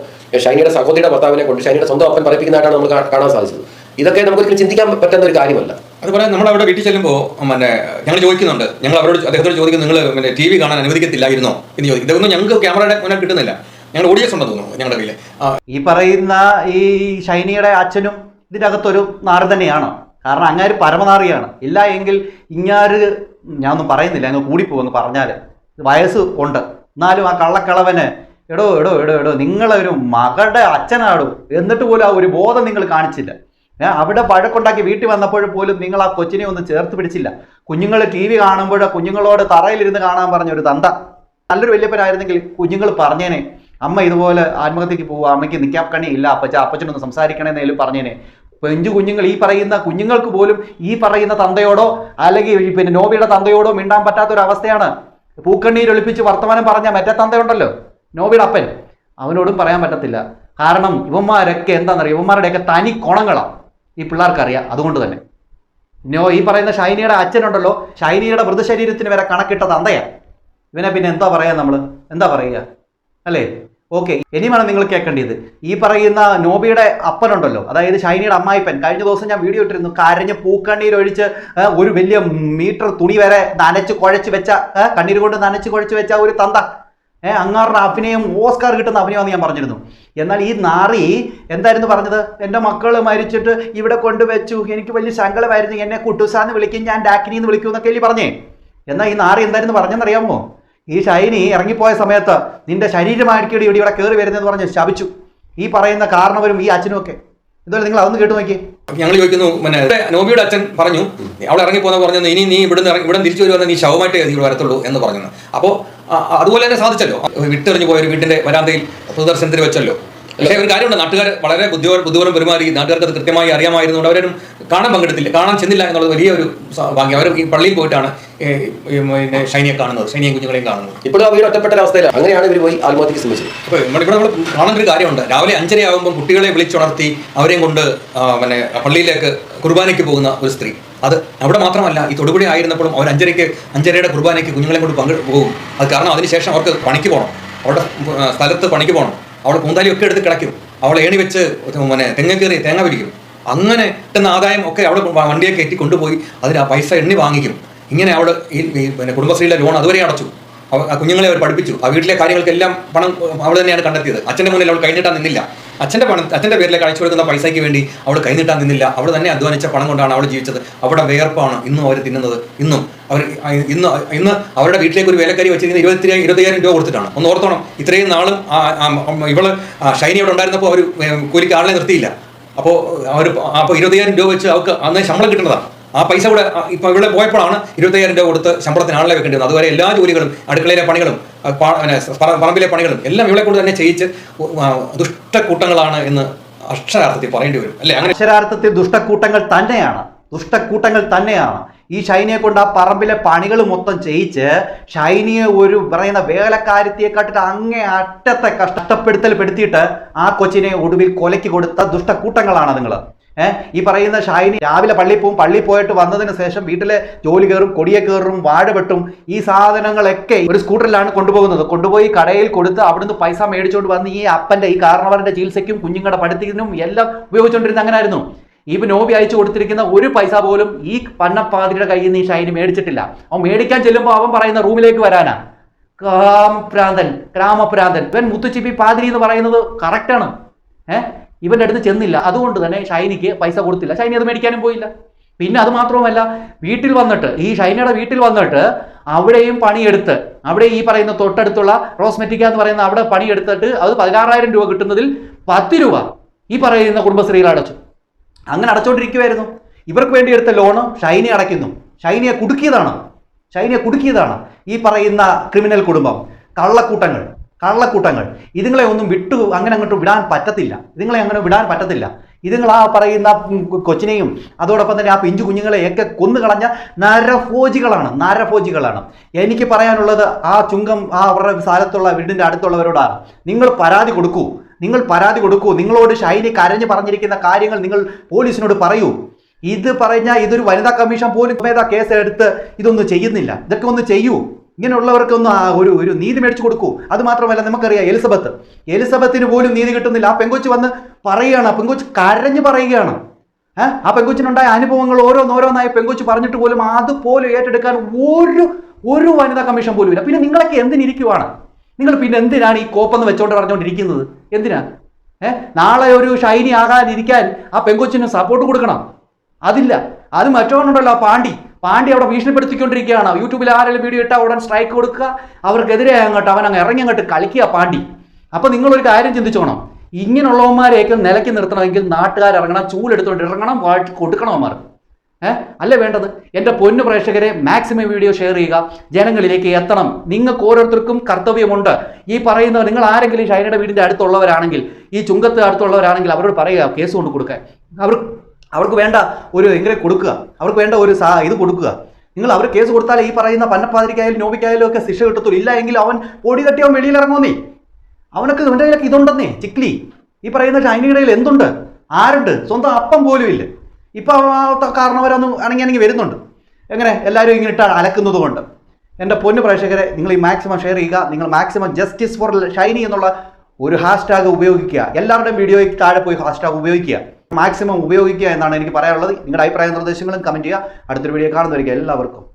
ഷൈനിയുടെ സഹോദരിയുടെ ഭർത്താവിനെ കൊണ്ട് ഷൈനിയുടെ സ്വന്തം അപ്പൻ പറയിപ്പിക്കുന്നതായിട്ടാണ് നമുക്ക് കാണാൻ സാധിച്ചത്. ഇതൊക്കെ നമുക്ക് ചിന്തിക്കാൻ പറ്റുന്ന ഒരു കാര്യമല്ല. അതുപോലെ നമ്മൾ അവിടെ വീട്ടിൽ ചെല്ലുമ്പോൾ പിന്നെ ഞങ്ങൾ ചോദിക്കുന്നുണ്ട്. ഞങ്ങൾ അവരോട് അദ്ദേഹത്തോട് ചോദിക്കും നിങ്ങൾ പിന്നെ ടി വി കാണാൻ അനുവദിക്കത്തില്ലായിരുന്നോ? എന്ന് ചോദിക്കും. ഇതൊന്നും ഞങ്ങൾക്ക് ക്യാമറയുടെ മുന്നിൽ കിട്ടുന്നില്ല. ഞങ്ങൾ ഓഡിയൻസ് ഉണ്ടെന്ന് തോന്നുന്നു ഞങ്ങളുടെ കയ്യിൽ ഈ പറയുന്ന ഈ ഷൈനിയുടെ അച്ഛനും ഇതിനകത്തൊരു നാട് തന്നെയാണ്? കാരണം അങ്ങാര് പരമനാറിയാണ്. ഇല്ല എങ്കിൽ ഇങ്ങാര് ഞാനൊന്നും പറയുന്നില്ല അങ്ങ് കൂടിപ്പോകുമെന്ന് പറഞ്ഞാൽ വയസ്സ് ഉണ്ട്. എന്നാലും ആ കള്ളക്കളവന് എടോ എടോ എടോ എടോ നിങ്ങളൊരു മകളുടെ അച്ഛനാടോ? എന്നിട്ട് പോലും ആ ഒരു ബോധം നിങ്ങൾ കാണിച്ചില്ല. അവിടെ വഴക്കുണ്ടാക്കി വീട്ടിൽ വന്നപ്പോൾ പോലും നിങ്ങൾ ആ കൊച്ചിനെ ഒന്ന് ചേർത്ത് പിടിച്ചില്ല. കുഞ്ഞുങ്ങൾ ടി വി കാണുമ്പോൾ കുഞ്ഞുങ്ങളോട് തറയിലിരുന്ന് കാണാൻ പറഞ്ഞ ഒരു തന്ത. നല്ലൊരു വലിയപ്പനായിരുന്നെങ്കിൽ കുഞ്ഞുങ്ങൾ പറഞ്ഞേനെ അമ്മ ഇതുപോലെ ആത്മഹത്യക്ക് പോവുക അമ്മയ്ക്ക് നിൽക്കാൻ കണിയില്ല അപ്പച്ച അപ്പച്ചനൊന്ന് സംസാരിക്കണേന്നേലും പറഞ്ഞേനെ. പെഞ്ചു കുഞ്ഞുങ്ങൾ ഈ പറയുന്ന കുഞ്ഞുങ്ങൾക്ക് പോലും ഈ പറയുന്ന തന്തയോടോ അല്ലെങ്കിൽ പിന്നെ നോബിയുടെ തന്തയോടോ മിണ്ടാൻ പറ്റാത്ത ഒരു അവസ്ഥയാണ് പൂക്കണ്ണീരൊളിപ്പിച്ച് വർത്തമാനം പറഞ്ഞ മറ്റേ തന്തയുണ്ടല്ലോ നോബിയുടെ അപ്പൻ. അവനോടും പറയാൻ പറ്റത്തില്ല. കാരണം ഇവന്മാരൊക്കെ എന്താണെന്നറിയാം? ഇവന്മാരുടെയൊക്കെ തനി കോണങ്ങളാണ് ഈ പിള്ളേർക്കറിയാം അതുകൊണ്ട് തന്നെ. നോ ഈ പറയുന്ന ഷൈനിയുടെ അച്ഛനുണ്ടല്ലോ ഷൈനിയുടെ മൃതശരീരത്തിന് വരെ കണക്കിട്ട തന്തയാണ് ഇവനെ പിന്നെ എന്താ പറയുക നമ്മൾ എന്താ പറയുക? അല്ലേ? ഓക്കെ ഇനിയുമാണ് നിങ്ങൾ കേൾക്കേണ്ടത്. ഈ പറയുന്ന നോബിയുടെ അപ്പനുണ്ടല്ലോ. അതായത് ഷൈനിയുടെ അമ്മായിപ്പൻ. കഴിഞ്ഞ ദിവസം ഞാൻ വീഡിയോ ഇട്ടിരുന്നു. കരഞ്ഞ് പൂക്കണ്ണീരൊഴിച്ച് ഒരു വലിയ മീറ്റർ തുണി വരെ നനച്ച് കുഴച്ച് വെച്ച കണ്ണീര് കൊണ്ട് നനച്ച് കുഴച്ച് വെച്ച ഒരു തന്ത. ഏഹ് അങ്ങാറുടെ അഭിനയം ഓസ്കാർ കിട്ടുന്ന അഭിനയമാണെന്ന് ഞാൻ പറഞ്ഞിരുന്നു. എന്നാൽ ഈ നാറി എന്തായിരുന്നു പറഞ്ഞത്? എന്റെ മക്കൾ മരിച്ചിട്ട് ഇവിടെ കൊണ്ടുവച്ചു. എനിക്ക് വലിയ ശങ്കലമായിരുന്നു എന്നെ കുട്ടുസാന്ന് വിളിക്കും. ഞാൻ ഡാക്കിനി എന്ന് വിളിക്കും എന്നൊക്കെ അല്ലേ പറഞ്ഞേ. എന്നാൽ ഈ നാറി എന്തായിരുന്നു പറഞ്ഞെന്നറിയാമോ? ഈ ഷൈനി ഇറങ്ങിപ്പോയ സമയത്ത് നിന്റെ ശരീരമായിരിക്കും ഇവിടെ ഇവിടെ കയറി വരുന്നതെന്ന് പറഞ്ഞ് ശപിച്ചു. ഈ പറയുന്ന കാരണവരും ഈ അച്ഛനും ഒക്കെ. ഇതുപോലെ നിങ്ങൾ അതൊന്ന് കേട്ടു നോക്കിയേ. ഞങ്ങൾ ചോദിക്കുന്നു പിന്നെ നോബിയുടെ അച്ഛൻ പറഞ്ഞു അവൾ ഇറങ്ങിപ്പോന്ന് പറഞ്ഞു ഇനി നീ ഇവിടുന്ന് ഇവിടെ തിരിച്ചു വരുവാണെങ്കിൽ നീ ശവമായിട്ടേ നീ വരത്തുള്ളൂ എന്ന് പറഞ്ഞു അപ്പോൾ അതുപോലെ തന്നെ സാധിച്ചല്ലോ. വിട്ടെറിഞ്ഞു പോയ ഒരു വീട്ടിന്റെ വരാന്തയിൽ സുദർശനത്തിൽ വെച്ചല്ലോ. പക്ഷേ ഒരു കാര്യമുണ്ട്. നാട്ടുകാർ വളരെ ബുദ്ധിപര ബുദ്ധിപൂർവം പെരുമാറി. നാട്ടുകാർക്ക് അത് കൃത്യമായി അറിയാമായിരുന്നുകൊണ്ട് അവരും കാണാൻ പങ്കെടുത്തില്ല. കാണാൻ ചെന്നില്ല എന്നുള്ളത് വലിയ ഒരു ഭാഗ്യം. അവർ ഈ പള്ളിയിൽ പോയിട്ടാണ് പിന്നെ ഷൈനിയെ കാണുന്നത്. ഷൈനിയും കുഞ്ഞുങ്ങളെയും കാണുന്നത്. ഇപ്പോഴും അവർ ഒറ്റപ്പെട്ട ഒരു അവസ്ഥയിലാണ്. അങ്ങനെയാണ് ഇവർ പോയി ആത്മഹത്യക്ക് ശ്രമിച്ചത്. അപ്പോൾ നമ്മുടെ ഇവിടെ നമ്മൾ കാണേണ്ട ഒരു കാര്യമുണ്ട്. രാവിലെ അഞ്ചര ആകുമ്പോൾ കുട്ടികളെ വിളിച്ചുണർത്തി അവരെയും കൊണ്ട് പിന്നെ പള്ളിയിലേക്ക് കുർബാനയ്ക്ക് പോകുന്ന ഒരു സ്ത്രീ. അത് അവിടെ മാത്രമല്ല ഈ തൊടുപുഴ ആയിരുന്നപ്പോഴും അവർ അഞ്ചരയ്ക്ക് അഞ്ചരയുടെ കുർബാനയ്ക്ക് കുഞ്ഞുങ്ങളെ കൊണ്ട് പങ്കെടുക്കും പോകും. അത് കാരണം അതിനുശേഷം അവർക്ക് പണിക്ക് പോകണം അവരുടെ സ്ഥലത്ത് പണിക്ക് പോകണം അവിടെ പൂന്താലി ഒക്കെ എടുത്ത് കിടക്കും. അവൾ ഏണി വെച്ച് പിന്നെ തെങ്ങ കയറി തേങ്ങ പിരിക്കും അങ്ങനെ കിട്ടുന്ന ആദായം ഒക്കെ അവിടെ വ- വണ്ടിയെ കയറ്റി കൊണ്ടുപോയി അതിന് ആ പൈസ എണ്ണി വാങ്ങിക്കും. ഇങ്ങനെ അവൾ ഈ പിന്നെ കുടുംബശ്രീയിലെ ലോൺ അതുവരെ അടച്ചു. ആ കുഞ്ഞുങ്ങളെ അവർ പഠിപ്പിച്ചു. ആ വീട്ടിലെ കാര്യങ്ങൾക്കെല്ലാം പണം അവൾ തന്നെയാണ് കണ്ടെത്തിയത്. അച്ഛന്റെ മുന്നിൽ അവൾ കൈനീട്ടാൻ നിന്നില്ല. അച്ഛന്റെ പണം അച്ഛന്റെ പേരിലെ കഴിച്ചു കൊടുക്കുന്ന പൈസയ്ക്ക് വേണ്ടി അവൾ കൈനീട്ടാൻ നിന്നില്ല. അവൾ തന്നെ അധ്വാനിച്ച പണം കൊണ്ടാണ് അവൾ ജീവിച്ചത്. അവിടെ വേർപ്പാണ് ഇന്നും അവർ തിന്നുന്നത്. ഇന്നും അവർ ഇന്ന് ഇന്ന് അവരുടെ വീട്ടിലേക്ക് ഒരു വേലക്കാരി വെച്ചിരിക്കുന്ന ഇരുപത്തി ഇരുപത്തയ്യായിരം രൂപ കൊടുത്തിട്ടാണ്. ഒന്ന് ഓർത്തോണം. ഇത്രയും നാളും ഇവൾ ഷൈനി അവിടെ ഉണ്ടായിരുന്നപ്പോൾ അവർ കൂലിക്ക് ആളെ നിർത്തിയില്ല. അപ്പോൾ അവർ അപ്പോൾ ഇരുപത്തയ്യായിരം രൂപ വെച്ച് അവർക്ക് അന്ന് ശമ്പളം കിട്ടുന്നതാണ് ആ പൈസ കൂടെ ഇപ്പൊ ഇവിടെ പോയപ്പോഴാണ് ഇരുപത്തയ്യായിരം രൂപ കൊടുത്ത് ശമ്പളത്തിന് ആളെ വെക്കേണ്ടി വന്നത്. അതുവരെ എല്ലാ ജോലികളും അടുക്കളയിലെ പണികളും പറമ്പിലെ പണികളും എല്ലാം ഇവിടെ കൊണ്ട് തന്നെ ചെയ്യിച്ച് ദുഷ്ടക്കൂട്ടങ്ങളാണ് എന്ന് അക്ഷരാർത്ഥത്തിൽ പറയേണ്ടി വരും. അല്ലെ? അങ്ങനെ അക്ഷരാർത്ഥത്തിൽ ദുഷ്ടക്കൂട്ടങ്ങൾ തന്നെയാണ്. ദുഷ്ടക്കൂട്ടങ്ങൾ തന്നെയാണ്. ഈ ഷൈനിയെ കൊണ്ട് ആ പറമ്പിലെ പണികൾ മൊത്തം ചെയ്യിച്ച് ഷൈനിയെ ഒരു പറയുന്ന വേലക്കാരത്തിയെക്കാട്ടിട്ട് അങ്ങേ അറ്റത്തെ കഷ്ടപ്പെടുത്തൽ പെടുത്തിയിട്ട് ആ കൊച്ചിനെ ഒടുവിൽ കൊലയ്ക്ക് കൊടുത്ത ദുഷ്ടക്കൂട്ടങ്ങളാണ് നിങ്ങൾ ഈ പറയുന്ന ഷൈനി രാവിലെ പള്ളിയിൽ പോവും പള്ളി പോയിട്ട് വന്നതിന് ശേഷം വീട്ടിലെ ജോലി കയറും കൊടിയെ കയറും വാഴ വെട്ടും ഈ സാധനങ്ങളൊക്കെ ഒരു സ്കൂട്ടറിലാണ് കൊണ്ടുപോകുന്നത്. കൊണ്ടുപോയി കടയിൽ കൊടുത്ത് അവിടുന്ന് പൈസ മേടിച്ചുകൊണ്ട് വന്ന് ഈ അപ്പന്റെ ഈ കാരണവരുടെ ചികിത്സയ്ക്കും കുഞ്ഞുങ്ങളുടെ പഠിത്തത്തിനും എല്ലാം ഉപയോഗിച്ചുകൊണ്ടിരുന്ന അങ്ങനെ ആയിരുന്നു ഈ നോബി അയച്ചു കൊടുത്തിരിക്കുന്ന ഒരു പൈസ പോലും ഈ പന്നപ്പാതിരിയുടെ കയ്യിൽ നിന്ന് ഈ ഷൈനി മേടിച്ചിട്ടില്ല. അവൻ മേടിക്കാൻ ചെല്ലുമ്പോൾ അവൻ പറയുന്ന റൂമിലേക്ക് വരാനാ. കാമപ്രാന്തൻ ഗ്രാമപ്രാന്തൻ. ഇവൻ മുത്തുച്ചിപ്പി പാതിരി എന്ന് പറയുന്നത് കറക്റ്റാണ് ഏഹ് ഇവന്റെ അടുത്ത് ചെന്നില്ല. അതുകൊണ്ട് തന്നെ ഷൈനിക്ക് പൈസ കൊടുത്തില്ല. ഷൈനി അത് മേടിക്കാനും പോയില്ല. പിന്നെ അത് മാത്രവുമല്ല വീട്ടിൽ വന്നിട്ട് ഈ ഷൈനയുടെ വീട്ടിൽ വന്നിട്ട് അവിടെയും പണിയെടുത്ത് അവിടെ ഈ പറയുന്ന തൊട്ടടുത്തുള്ള റോസ്മെറ്റിക്ക എന്ന് പറയുന്ന അവിടെ പണിയെടുത്തിട്ട് അത് പതിനാറായിരം രൂപ കിട്ടുന്നതിൽ പത്ത് രൂപ ഈ പറയുന്ന കുടുംബശ്രീയിൽ അടച്ചു. അങ്ങനെ അടച്ചുകൊണ്ടിരിക്കുമായിരുന്നു ഇവർക്ക് വേണ്ടി എടുത്ത ലോണ് ഷൈനി അടയ്ക്കുന്നു. ഷൈനിയെ കുടുക്കിയതാണ്. ഷൈനിയെ കുടുക്കിയതാണ് ഈ പറയുന്ന ക്രിമിനൽ കുടുംബം. കള്ളക്കൂട്ടങ്ങൾ. കള്ളക്കൂട്ടങ്ങൾ. ഇതുങ്ങളെ ഒന്നും വിട്ടു അങ്ങനെ അങ്ങോട്ട് വിടാൻ പറ്റത്തില്ല. ഇതുങ്ങളെ അങ്ങനെ വിടാൻ പറ്റത്തില്ല. ഇതുങ്ങൾ ആ പറയുന്ന കൊച്ചിനെയും അതോടൊപ്പം തന്നെ ആ പിഞ്ചു കുഞ്ഞുങ്ങളെയൊക്കെ കൊന്നുകളഞ്ഞ നരഭോജികളാണ് നരഭോജികളാണ്. എനിക്ക് പറയാനുള്ളത് ആ ചുങ്കം ആ അവരുടെ സ്ഥലത്തുള്ള വീടിന്റെ അടുത്തുള്ളവരോടാണ്. നിങ്ങൾ പരാതി കൊടുക്കൂ. നിങ്ങൾ പരാതി കൊടുക്കൂ. നിങ്ങളോട് ഷൈനി കരഞ്ഞു പറഞ്ഞിരിക്കുന്ന കാര്യങ്ങൾ നിങ്ങൾ പോലീസിനോട് പറയൂ. ഇത് പറഞ്ഞാൽ ഇതൊരു വനിതാ കമ്മീഷൻ പോലും കേസ് എടുത്ത് ഇതൊന്നും ചെയ്യുന്നില്ല. ഇതൊക്കെ ഒന്ന് ചെയ്യൂ. ഇങ്ങനെയുള്ളവർക്കൊന്ന് ആ ഒരു ഒരു നീതി മേടിച്ചു കൊടുക്കൂ. അത് മാത്രമല്ല നമുക്കറിയാം എലിസബത്ത്. എലിസബത്തിന് പോലും നീതി കിട്ടുന്നില്ല. ആ പെങ്കൊച്ച് വന്ന് പറയുകയാണ്. ആ പെങ്കൊച്ച് കരഞ്ഞു പറയുകയാണ്. ഏഹ് ആ പെങ്കൊച്ചിനുണ്ടായ അനുഭവങ്ങൾ ഓരോന്നോരോന്നായി പെങ്കൊച്ച് പറഞ്ഞിട്ട് പോലും അതുപോലെ ഏറ്റെടുക്കാൻ ഒരു ഒരു വനിതാ കമ്മീഷൻ പോലും ഇല്ല. പിന്നെ നിങ്ങളൊക്കെ എന്തിനിരിക്കുവാണ്? നിങ്ങൾ പിന്നെ എന്തിനാണ് ഈ കോപ്പെന്ന് വെച്ചോണ്ട് പറഞ്ഞുകൊണ്ടിരിക്കുന്നത് എന്തിനാ? ഏഹ് നാളെ ഒരു ഷൈനി ആകാതിരിക്കാൻ ആ പെങ്കൊച്ചിന് സപ്പോർട്ട് കൊടുക്കണം. അതില്ല. അത് മറ്റവനുണ്ടല്ലോ ആ പാണ്ടി പാണ്ടി അവിടെ ഭീഷണിപ്പെടുത്തിക്കൊണ്ടിരിക്കുകയാണ്. യൂട്യൂബിൽ ആരെങ്കിലും വീഡിയോ ഇട്ടാൽ ഉടൻ സ്ട്രൈക്ക് കൊടുക്കുക. അവർക്കെതിരെ അങ്ങോട്ട് അവൻ അങ്ങ് ഇറങ്ങി അങ്ങോട്ട് കളിക്കുക പാണ്ഡി അപ്പൊ നിങ്ങളൊരു കാര്യം ചിന്തിച്ചോണം. ഇങ്ങനെയുള്ളവന്മാരെയൊക്കെ നിലയ്ക്ക് നിർത്തണമെങ്കിൽ നാട്ടുകാർ ഇറങ്ങണം ചൂലെടുത്തോണ്ട് ഇറങ്ങണം വാട്ടി കൊടുക്കണം അവന്മാർ. ഏഹ് അല്ലേ വേണ്ടത്? എന്റെ പൊന്നു പ്രേക്ഷകരെ മാക്സിമം വീഡിയോ ഷെയർ ചെയ്യുക. ജനങ്ങളിലേക്ക് എത്തണം. നിങ്ങൾക്ക് ഓരോരുത്തർക്കും കർത്തവ്യമുണ്ട്. ഈ പറയുന്ന നിങ്ങൾ ആരെങ്കിലും ഷൈനയുടെ വീടിന്റെ അടുത്തുള്ളവരാണെങ്കിൽ ഈ ചുങ്കത്ത് അടുത്തുള്ളവരാണെങ്കിൽ അവരോട് പറയുക കേസ് കൊണ്ട് കൊടുക്കുക അവർ അവർക്ക് വേണ്ട ഒരു എങ്കിലും കൊടുക്കുക. അവർക്ക് വേണ്ട ഒരു സാ ഇത് കൊടുക്കുക. നിങ്ങൾ അവർ കേസ് കൊടുത്താൽ ഈ പറയുന്ന പന്നപ്പാതിരിക്കായാലും നോബിക്കായാലും ഒക്കെ ശിക്ഷ കിട്ടത്തുള്ളൂ. ഇല്ല എങ്കിൽ അവൻ പൊടി തട്ടി അവൻ വെളിയിൽ ഇറങ്ങുന്നേ അവനൊക്കെ ഇവന്റെ കയ്യിലൊക്കെ ഇതുണ്ടെന്നേ ചിക്ലി. ഈ പറയുന്ന ചൈനയുടെ എന്തുണ്ട്? ആരുണ്ട്? സ്വന്തം അപ്പം പോലും ഇല്ല. ഇപ്പം കാരണവരൊന്നും അണങ്ങി അണങ്ങി വരുന്നുണ്ട്. എങ്ങനെ? എല്ലാവരും ഇങ്ങനെ ഇട്ട് അലക്കുന്നത് കൊണ്ട്. എന്റെ പൊന്നു പ്രേക്ഷകരെ നിങ്ങൾ ഈ മാക്സിമം ഷെയർ ചെയ്യുക. നിങ്ങൾ മാക്സിമം ജസ്റ്റിസ് ഫോർ ഷൈനി എന്നുള്ള ഒരു ഹാഷ്ടാഗ് ഉപയോഗിക്കുക. എല്ലാവരുടെയും വീഡിയോയ്ക്ക് താഴെ പോയി ഹാഷ്ടാഗ് ഉപയോഗിക്കുക. മാക്സിമം ഉപയോഗിക്കുക എന്നാണ് എനിക്ക് പറയാനുള്ളത്. നിങ്ങളുടെ അഭിപ്രായ നിർദ്ദേശങ്ങളും കമന്റ് ചെയ്യുക. അടുത്തൊരു വീഡിയോ കാണുന്നവരിക്കും എല്ലാവർക്കും